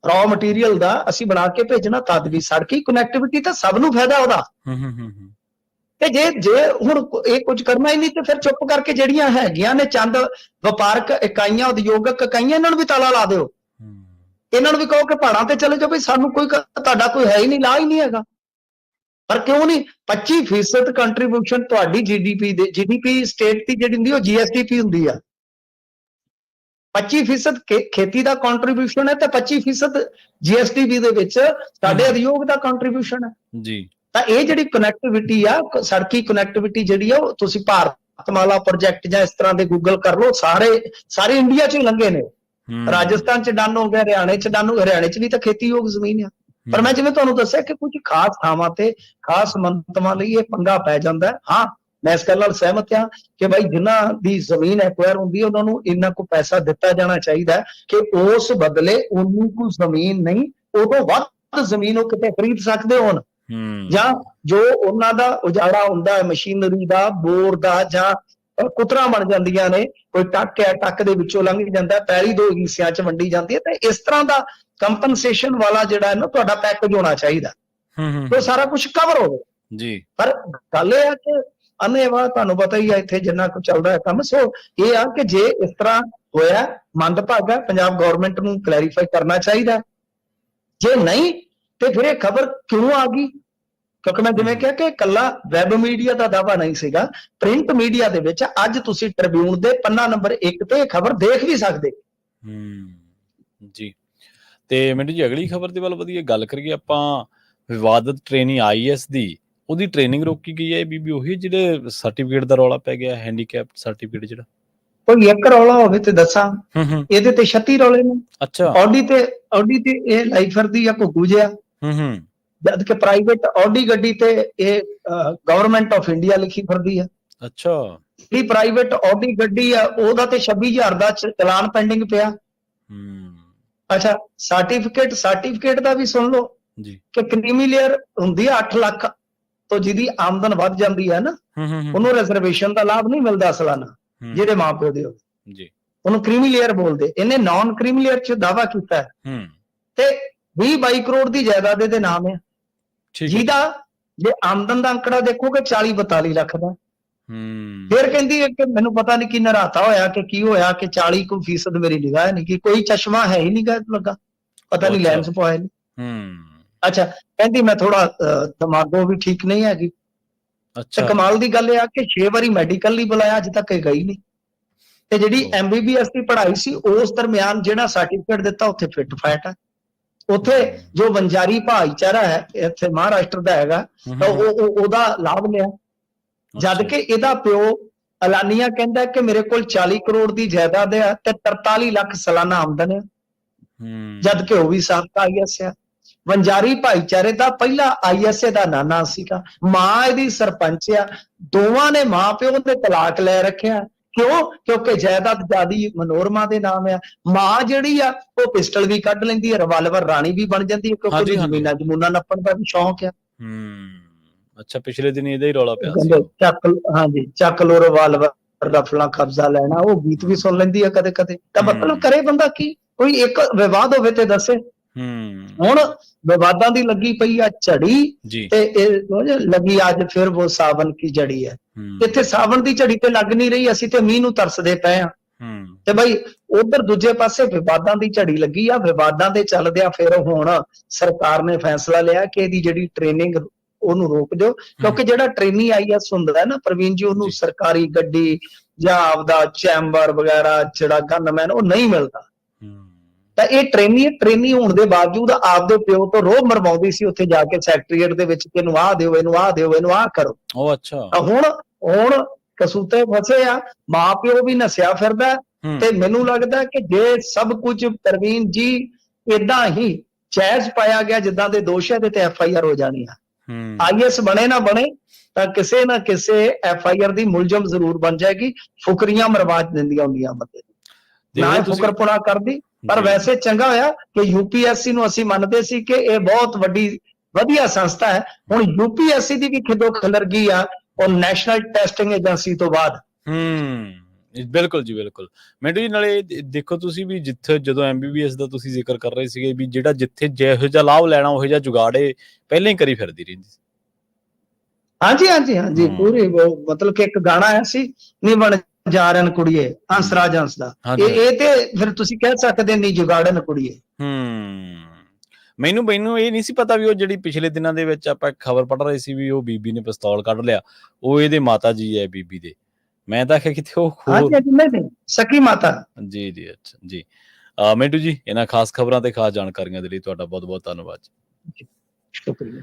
ਰॉ ਮਟੀਰੀਅਲ ਦਾ ਅਸੀਂ ਬਣਾ ਕੇ ਭੇਜਣਾ ਤਦ ਵੀ ਸੜਕੀ ਕਨੈਕਟੀਵਿਟੀ ਤਾਂ ਸਭ ਨੂੰ ਫਾਇਦਾ ਉਹਦਾ। ਤੇ ਜੇ ਜੇ ਹੁਣ ਇਹ ਕੁਝ ਕਰਨਾ ਹੀ ਨਹੀਂ ਤੇ ਫਿਰ ਚੁੱਪ ਕਰਕੇ ਜਿਹੜੀਆਂ ਹੈਗੀਆਂ ਨੇ ਚੰਦ ਵਪਾਰਕ ਇਕਾਈਆਂ ਉਦਯੋਗਿਕ ਇਕਾਈਆਂ ਇਹਨਾਂ ਨੂੰ ਵੀ ਤਾਲਾ ਲਾ ਦਿਓ। ਇਹਨਾਂ ਨੂੰ ਵੀ ਕਹੋ ਕਿ ਪਹਾੜਾਂ ਤੇ ਚਲੇ ਜਾਓ ਵੀ ਸਾਨੂੰ ਕੋਈ ਤੁਹਾਡਾ ਕੋਈ ਹੈ ਹੀ ਨਹੀਂ ਲਾ ਹੀ ਨਹੀਂ ਹੈਗਾ। ਪਰ ਕਿਉਂ ਨਹੀਂ? 25% ਕੰਟਰੀਬਿਊਸ਼ਨ ਤੁਹਾਡੀ ਜੀਡੀਪੀ ਦੇ ਜੀਡੀਪੀ ਸਟੇਟ ਦੀ ਜਿਹੜੀ ਹੁੰਦੀ ਉਹ ਜੀਐਸਡੀਪੀ ਹੁੰਦੀ ਆ। 25% ਖੇ- ਖੇਤੀ ਦਾ ਕੰਟਰੀਬਿਊਸ਼ਨ ਹੈ ਤੇ 25% ਜੀਐਸਡੀਪੀ ਦੇ ਵਿੱਚ ਸਾਡੇ। ਉਦਯੋਗ ਦਾ ਕੰਟਰੀਬਿਊਸ਼ਨ ਹੈ। ਜੀ। ਤਾਂ ਇਹ ਜਿਹੜੀ ਕਨੈਕਟੀਵਿਟੀ ਆ ਸੜਕੀ ਕਨੈਕਟੀਵਿਟੀ ਜਿਹੜੀ ਆ ਉਹ ਤੁਸੀਂ ਭਾਰਤਮਾਲਾ ਪ੍ਰੋਜੈਕਟ ਜਾਂ ਇਸ ਤਰ੍ਹਾਂ ਦੇ ਗੂਗਲ ਕਰ ਲਓ ਸਾਰੇ ਸਾਰੇ ਇੰਡੀਆ 'ਚ ਲੰਘੇ ਨੇ। ਰਾਜਸਥਾਨ 'ਚ ਡਨ ਹੋ ਗਿਆ ਹਰਿਆਣੇ 'ਚ ਡਨ ਹੋ ਹਰਿਆਣੇ 'ਚ ਵੀ ਤਾਂ ਖੇਤੀਯੋਗ ਜ਼ਮੀਨ ਆ। ਪਰ ਮੈਂ ਜਿਵੇਂ ਤੁਹਾਨੂੰ ਦੱਸਿਆ ਕਿ ਕੁਝ ਖਾਸ ਥਾਵਾਂ ਤੇ ਖਾਸ ਮੰਤਵਾਂ ਲਈ ਇਹ ਪੰਗਾ ਪੈ ਜਾਂਦਾ ਹੈ। ਹਾਂ ਮੈਂ ਇਸ ਗੱਲ ਨਾਲ ਸਹਿਮਤ ਹਾਂ ਕਿ ਭਾਈ ਜਿਨ੍ਹਾਂ ਦੀ ਜ਼ਮੀਨ ਐਕਵਾਇਰ ਹੁੰਦੀ ਹੈ ਉਹਨਾਂ ਨੂੰ ਇੰਨਾ ਕੁ ਪੈਸਾ ਦਿੱਤਾ ਜਾਣਾ ਚਾਹੀਦਾ ਹੈ ਕਿ ਉਸ ਬਦਲੇ ਉਨੀ ਕੁ ਜ਼ਮੀਨ ਨਹੀਂ ਉਦੋਂ ਵੱਧ ਜ਼ਮੀਨ ਉਹ ਕਿਤੇ ਖਰੀਦ ਸਕਦੇ ਹੋਣ। ਜਾਂ ਜੋ ਉਹਨਾਂ ਦਾ ਉਜਾੜਾ ਹੁੰਦਾ ਹੈ ਮਸ਼ੀਨਰੀ ਦਾ ਬੋਰ ਦਾ ਜਾਂ ਕੁਤਰਾ ਬਣ ਜਾਂਦੀਆਂ ਨੇ ਕੋਈ ਟੱਕ ਹੈ ਟੱਕ ਦੇ ਵਿੱਚੋਂ ਲੰਘ ਜਾਂਦਾ ਹੈ, ਪੈਲੀ ਦੋ ਹਿੱਸਿਆਂ 'ਚ ਵੰਡੀ ਜਾਂਦੀ ਹੈ ਤੇ ਇਸ ਤਰ੍ਹਾਂ ਦਾ ਕੰਪਨਸੇਸ਼ਨ ਵਾਲਾ ਜਿਹੜਾ ਹੈ ਨਾ ਤੁਹਾਡਾ ਪੈਕੇਜ ਹੋਣਾ ਚਾਹੀਦਾ ਹਮ, ਹਮ, ਤੇ ਸਾਰਾ ਕੁਝ ਕਵਰ ਹੋਵੇ। ਜੀ। ਪਰ ਗੱਲ ਇਹ ਹੈ ਕਿ ਅਨੇਵਾ ਤੁਹਾਨੂੰ ਪਤਾ ਹੀ ਆ, ਇੱਥੇ ਜਿੰਨਾ ਕੁ ਚੱਲਦਾ ਹੈ ਕੰਮ। ਸੋ ਇਹ ਆ ਕਿ ਜੇ ਇਸ ਤਰ੍ਹਾਂ ਹੋਇਆ, ਮੰਦਭਾਗਾ ਪੰਜਾਬ ਗਵਰਨਮੈਂਟ ਨੂੰ ਕਲੈਰੀਫਾਈ ਕਰਨਾ ਚਾਹੀਦਾ ਜੇ ਨਹੀਂ, ਤੇ ਫਿਰ ਇਹ ਖਬਰ ਕਿਉਂ ਆ ਗਈ? ਕਿਉਂਕਿ ਮੈਂ ਜਿਵੇਂ ਕਿਹਾ ਕਿ ਕੱਲਾ ਵੈਬ ਮੀਡੀਆ ਦਾ ਦਾਵਾ ਨਹੀਂ ਸੀਗਾ। ਪ੍ਰਿੰਟ ਮੀਡੀਆ ਦੇ ਵਿੱਚ ਅੱਜ ਤੁਸੀਂ ਟ੍ਰਿਬਿਊਨ ਦੇ ਪੰਨਾ ਨੰਬਰ 1 ਤੇ ਇਹ ਖਬਰ ਦੇਖ ਵੀ ਸਕਦੇ। ਹੂੰ, ਜੀ। ਤੇ ਮਿੰਟੂ ਜੀ, ਅਗਲੀ ਖਬਰ ਦੇ ਵੱਲ ਵਧੀਆ ਗੱਲ ਕਰੀਏ ਆਪਾਂ। ਵਿਵਾਦਤ ਟ੍ਰੇਨੀ ਆਈਐਸ ਦੀ। ਉਹਦੀ ਟ੍ਰੇਨਿੰਗ ਰੋਕੀ ਗਈ ਹੈ ਬੀਬੀ ਉਹੀ ਜਿਹੜੇ ਸਰਟੀਫਿਕੇਟ ਦਾ ਰੌਲਾ ਪੈ ਗਿਆ ਹੈਂਡੀਕੈਪ ਸਰਟੀਫਿਕੇਟ ਜਿਹੜਾ। ਕੋਈ ਇੱਕ ਰੌਲਾ ਹੋਵੇ ਤੇ ਦੱਸਾਂ। ਇਹਦੇ ਤੇ 36 ਰੌਲੇ ਨੇ। ਅੱਛਾ। ਆਡੀ ਤੇ ਆਡੀ ਤੇ ਇਹ ਲਾਈਫਰ ਦੀ ਆ ਘੁੱਗੂ ਜਿਹਾ ਹੂੰ ਹੂੰ। ਜਦ ਕਿ ਪ੍ਰਾਈਵੇਟ ਆਡੀ ਗੱਡੀ ਤੇ ਇਹ ਗਵਰਨਮੈਂਟ ਆਫ ਇੰਡੀਆ ਲਿਖੀ ਫਿਰਦੀ ਆ। ਅੱਛਾ। ਜਿਹੜੀ ਪ੍ਰਾਈਵੇਟ ਆਡੀ ਗੱਡੀ ਆ ਉਹਦਾ ਤੇ 26000 ਦਾ ਚਲਾਨ ਪੈਂਡਿੰਗ ਪਿਆ। ਹੂੰ। ਅੱਛਾ ਸਰਟੀਫਿਕੇਟ ਸਰਟੀਫਿਕੇਟ ਦਾ ਵੀ ਸੁਣ ਲਓ। ਜੀ। ਕਿ ਕ੍ਰੀਮੀ ਲੇਅਰ ਹੁੰਦੀ ਆ 8 ਲੱਖ ਤੋਂ ਜਿਹਦੀ ਆਮਦਨ ਵੱਧ ਜਾਂਦੀ ਹੈ ਨਾ ਉਹਨੂੰ ਰਿਜ਼ਰਵੇਸ਼ਨ ਦਾ ਲਾਭ ਨਹੀਂ ਮਿਲਦਾ ਸਾਲਾਨਾ ਹੂੰ, ਜਿਹਦੇ ਮਾਪਿਓ ਦੇ ਹੋਵੇ। ਜੀ। ਉਹਨੂੰ ਕ੍ਰੀਮੀ ਲੇਅਰ ਬੋਲਦੇ। ਇਹਨੇ ਨਾਨ ਕ੍ਰੀਮੀ ਲੇਅਰ ਚ ਦਾਵਾ ਕੀਤਾ ਹੈ। ਤੇ 20 22 ਕਰੋੜ ਦੀ ਜਾਇਦਾਦ ਇਹਦੇ ਨਾਮ ਹੈ। ਜਿਹਦਾ ਜੇ ਆਮਦਨ ਦਾ ਅੰਕੜਾ ਦੇਖੋਗੇ 40 42 ਲੱਖ ਦਾ। ਹੂੰ। ਫਿਰ ਕਹਿੰਦੀ ਹੈ ਕਿ ਮੈਨੂੰ ਪਤਾ ਨਹੀਂ ਕੀ ਨਰਾਤਾ ਹੋਇਆ ਕਿ ਕੀ ਹੋਇਆ ਕਿ 40 ਕੁ ਫੀਸਦ ਮੇਰੀ ਨਿਗਾਹ ਨਹੀਂ ਕਿ ਕੋਈ ਚਸ਼ਮਾ ਹੈ ਹੀ ਨਹੀਂ ਗਾ ਲੱਗਾ। ਪਤਾ ਨਹੀਂ। ਲੈਂਸ ਪਾਇਆ ਨਹੀਂ ਹੂੰ। ਅੱਛਾ ਕਹਿੰਦੀ ਮੈਂ ਥੋੜਾ ਦਿਮਾਗੋਂ ਵੀ ਠੀਕ ਨਹੀਂ ਹੈਗੀ। ਅੱਛਾ। ਕਮਾਲ ਦੀ ਗੱਲ ਇਹ ਆ ਕਿ 6 ਵਾਰੀ ਮੈਡੀਕਲ ਨਹੀਂ ਬੁਲਾਇਆ ਅੱਜ ਤੱਕ ਇਹ ਗਈ ਨਹੀਂ। ਤੇ ਜਿਹੜੀ। ਐਮਬੀਬੀਐਸ ਦੀ ਪੜ੍ਹਾਈ ਸੀ ਉਸ ਦਰਮਿਆਨ ਜਿਹੜਾ ਸਰਟੀਫਿਕੇਟ ਦਿੱਤਾ ਉੱਥੇ ਫਿੱਟ ਫੈਟ ਹੈ ਉੱਥੇ ਜੋ ਵੰਜਾਰੀ ਭਾਈਚਾਰਾ ਹੈ ਇੱਥੇ ਮਹਾਰਾਸ਼ਟਰ ਦਾ ਹੈਗਾ ਹੂੰ, ਤਾਂ ਹੂੰ, ਉਹ ਉਹ- ਉਹਦਾ ਲਾਭ ਲਿਆ। ਜਦ ਕਿ ਇਹਦਾ ਪਿਓ ਐਲਾਨੀਆ ਕਹਿੰਦਾ ਕਿ ਮੇਰੇ ਕੋਲ 40 ਕਰੋੜ ਦੀ ਜਾਇਦਾਦ ਹੈ ਤੇ 43 ਲੱਖ ਸਾਲਾਨਾ ਆਮਦਨ ਹੈ ਹੂੰ ਜਦ ਕਿ ਉਹ ਵੀ ਸਾਬਕਾ ਆਈਐਸ ਆ। ਵੰਜਾਰੀ ਭਾਈਚਾਰੇ ਦਾ ਪਹਿਲਾ ਆਈਐਸਏ ਦਾ ਨਾਨਾ ਸੀਗਾ। ਮਾਂ ਇਹਦੀ ਸਰਪੰਚ ਆ। ਦੋਵਾਂ ਨੇ ਮਾਂ ਪਿਓ ਤੇ ਤਲਾਕ ਲੈ ਰੱਖਿਆ। ਕਿਉਂ? ਕਿਉਂਕਿ ਜਾਇਦਾਦ ਜਿਆਦੀ ਮਨੋਰਮਾ ਦੇ ਨਾਮ ਆ। ਮਾਂ ਜਿਹੜੀ ਆ ਉਹ ਪਿਸਟਲ ਵੀ ਕੱਢ ਲੈਂਦੀ ਹੈ ਰਿਵਾਲਵਰ ਰਾਣੀ ਵੀ ਬਣ ਜਾਂਦੀ ਹੈ ਕਿਉਂਕਿ। ਜ਼ਮੀਨਾਂ ਜਮੂਨਾਂ ਨੱਪਣ ਦਾ ਵੀ ਸ਼ੌਂਕ ਆ। ਹੂੰ। ਅੱਛਾ ਪਿਛਲੇ ਦਿਨ ਇਹਦਾ ਹੀ ਰੌਲਾ ਪਿਆ ਸੀ। ਚੱਕ ਹਾਂਜੀ ਚੱਕ ਲੋ ਰਿਵਾਲਵਰ ਰਫਲਾ ਕਬਜ਼ਾ ਲੈਣਾ ਉਹ ਗੀਤ ਵੀ ਸੁਣ ਲੈਂਦੀ ਆ ਕਦੇ ਕਦੇ ਤਾਂ। ਮਤਲਬ ਕਰੇ ਬੰਦਾ ਕੀ? ਕੋਈ ਇੱਕ ਵਿਵਾਦ ਹੋਵੇ ਤੇ ਦੱਸੇ। ਹੂੰ। ਹੁਣ ਵਿਵਾਦਾਂ ਦੀ ਲੱਗੀ ਪਈ ਆ ਝੜੀ ਤੇ ਇਹ ਲੱਗੀ ਅੱਜ ਫਿਰ ਉਹ ਸਾਵਨ ਕੀ ਜੜੀ ਹੈ। ਇੱਥੇ ਸਾਵਨ ਦੀ ਝੜੀ ਤੇ ਲੱਗ ਨਹੀਂ ਰਹੀ ਅਸੀਂ ਤੇ ਮੀਂਹ ਨੂੰ ਤਰਸਦੇ ਪਏ ਆ ਤੇ ਬਈ ਉਧਰ ਦੂਜੇ ਪਾਸੇ ਵਿਵਾਦਾਂ ਦੀ ਝੜੀ ਲੱਗੀ ਆ ਵਿਵਾਦਾਂ ਦੇ ਚੱਲਦਿਆਂ ਫਿਰ ਹੁਣ ਸਰਕਾਰ ਨੇ ਫੈਸਲਾ ਲਿਆ ਕਿ ਇਹਦੀ ਜਿਹੜੀ ਟ੍ਰੇਨਿੰਗ ਉਹਨੂੰ ਰੋਕ ਦਿਓ। ਕਿਉਂਕਿ ਜਿਹੜਾ ਟ੍ਰੇਨੀ ਆਈਐਸ ਹੁੰਦਾ ਹੈ ਨਾ ਪ੍ਰਵੀਨ ਜੀ ਉਹਨੂੰ। ਸਰਕਾਰੀ ਗੱਡੀ ਜਾਂ ਆਪਦਾ ਚੈਂਬਰ ਵਗੈਰਾ ਜਿਹੜਾ ਗਨਮੈਨ ਉਹ ਨਹੀਂ ਮਿਲਦਾ। ਤਾਂ ਇਹ ਟ੍ਰੇਨੀ ਟ੍ਰੇਨੀ ਹੋਣ ਦੇ ਬਾਵਜੂਦ ਆਪਦੇ ਪਿਓ ਤੋਂ ਰੋਹ ਮਰਵਾਉਂਦੀ ਸੀ ਉੱਥੇ ਜਾ ਕੇ ਸੈਕਟਰੀਏਟ ਦੇ ਵਿੱਚ ਕਿ ਇਹਨੂੰ ਆਹ ਦਿਓ ਇਹਨੂੰ ਆਹ ਦਿਓ ਇਹਨੂੰ ਆਹ ਕਰੋ। ਉਹ ਅੱਛਾ। ਹੁਣ ਹੁਣ ਕਸੂਤੇ ਫਸੇ ਆ ਮਾਂ ਪਿਓ ਵੀ ਨਸਿਆ ਫਿਰਦਾ ਤੇ ਮੈਨੂੰ ਲੱਗਦਾ ਕਿ ਜੇ ਸਭ ਕੁਝ ਪ੍ਰਵੀਨ ਜੀ ਇਦਾਂ ਹੀ ਜਾਇਜ਼ ਪਾਇਆ ਗਿਆ ਜਿੱਦਾਂ ਦੇ ਦੋਸ਼ ਹੈ ਤੇ ਐਫ ਆਈ ਆਰ ਹੋ ਜਾਣੀ ਆ। ਆਈਐਸ ਬਣੇ ਨਾ ਬਣੇ ਤਾਂ ਕਿਸੇ ਨਾ ਕਿਸੇ ਐਫ ਆਈ ਆਰ ਦੀ ਮੁਲਜ਼ਮ ਜ਼ਰੂਰ ਬਣ ਜਾਏਗੀ ਫੁਕਰੀਆਂ ਮਰਵਾਜ ਦਿੰਦੀਆਂ ਹੁੰਦੀਆਂ ਬੰਦੇ ਨੂੰ। ਫੁਕਰਪੁਣਾ ਕਰਦੀ। ਪਰ। ਵੈਸੇ ਚੰਗਾ ਹੋਇਆ ਕਿ ਯੂਪੀਐਸਸੀ ਨੂੰ ਅਸੀਂ ਮੰਨਦੇ ਸੀ ਕਿ ਇਹ ਬਹੁਤ ਵੱਡੀ ਵਧੀਆ ਸੰਸਥਾ ਹੈ। ਹੁਣ ਯੂਪੀਐਸਸੀ ਦੀ ਵੀ ਖਿਦੋ ਖਲਰ ਗਈ ਆ ਉਹ ਨੈਸ਼ਨਲ ਟੈਸਟਿੰਗ ਏਜੰਸੀ ਤੋਂ ਬਾਅਦ। ਹੂੰ ਬਿਲਕੁਲ ਜੀ ਬਿਲਕੁਲ। ਮਿੰਟੂ ਜੀ ਨਾਲੇ ਦੇਖੋ ਤੁਸੀਂ ਵੀ ਜਿੱਥੇ ਜਦੋਂ ਐਮਬੀਬੀਐਸ ਦਾ ਤੁਸੀਂ ਜ਼ਿਕਰ ਕਰ ਰਹੇ ਸੀਗੇ ਵੀ ਜਿਹੜਾ ਜਿੱਥੇ ਜਿਹੋ ਜਿਹਾ ਲਾਭ ਲੈਣਾ ਉਹ ਜਿਹਾ ਜੁਗਾੜੇ ਪਹਿਲਾਂ ਹੀ ਕਰੀ ਫਿਰਦੀ ਰਹਿੰਦੀ ਸੀ। ਹਾਂਜੀ ਹਾਂਜੀ ਹਾਂਜੀ। ਪੂਰੀ ਉਹ ਮਤਲਬ ਕਿ ਇੱਕ ਗਾਣਾ ਆਇਆ ਸੀ ਨਿਵਣ ਜਾਰਨ ਕੁੜੀਏ ਹੰਸਰਾਜ ਹੰਸ ਦਾ। ਇਹ ਇਹ ਤੇ ਫਿਰ ਤੁਸੀਂ ਕਹਿ ਸਕਦੇ ਨਹੀਂ ਜੁਗਾੜਨ ਕੁੜੀਏ। ਹੂੰ। ਮੈਨੂੰ ਮੈਨੂੰ ਇਹ ਨਹੀਂ ਸੀ ਪਤਾ ਵੀ ਉਹ ਜਿਹੜੀ ਪਿਛਲੇ ਦਿਨਾਂ ਦੇ ਵਿੱਚ ਆਪਾਂ ਖਬਰ ਪੜ ਰਹੇ ਸੀ ਵੀ ਉਹ ਬੀਬੀ ਨੇ ਪਿਸਤੌਲ ਕੱਢ ਲਿਆ। ਉਹ ਇਹਦੇ ਮਾਤਾ ਜੀ ਹੈ ਬੀਬੀ ਦੇ। ਮੈਂ ਤਾਂ ਆਖਿਆ ਕਿਤੇ ਉਹ ਹਾਂਜੀ ਨਹੀਂ ਨਹੀਂ ਸਕੀ ਮਾਤਾ। ਜੀ ਜੀ ਅੱਛਾ ਜੀ। ਮਿੰਟੂ ਜੀ ਇਹਨਾਂ ਖਾਸ ਖਬਰਾਂ ਤੇ ਖਾਸ ਜਾਣਕਾਰੀਆਂ ਦੇ ਲਈ ਤੁਹਾਡਾ ਬਹੁਤ ਬਹੁਤ ਧੰਨਵਾਦ ਜੀ। ਸ਼ੁਕਰੀਆ।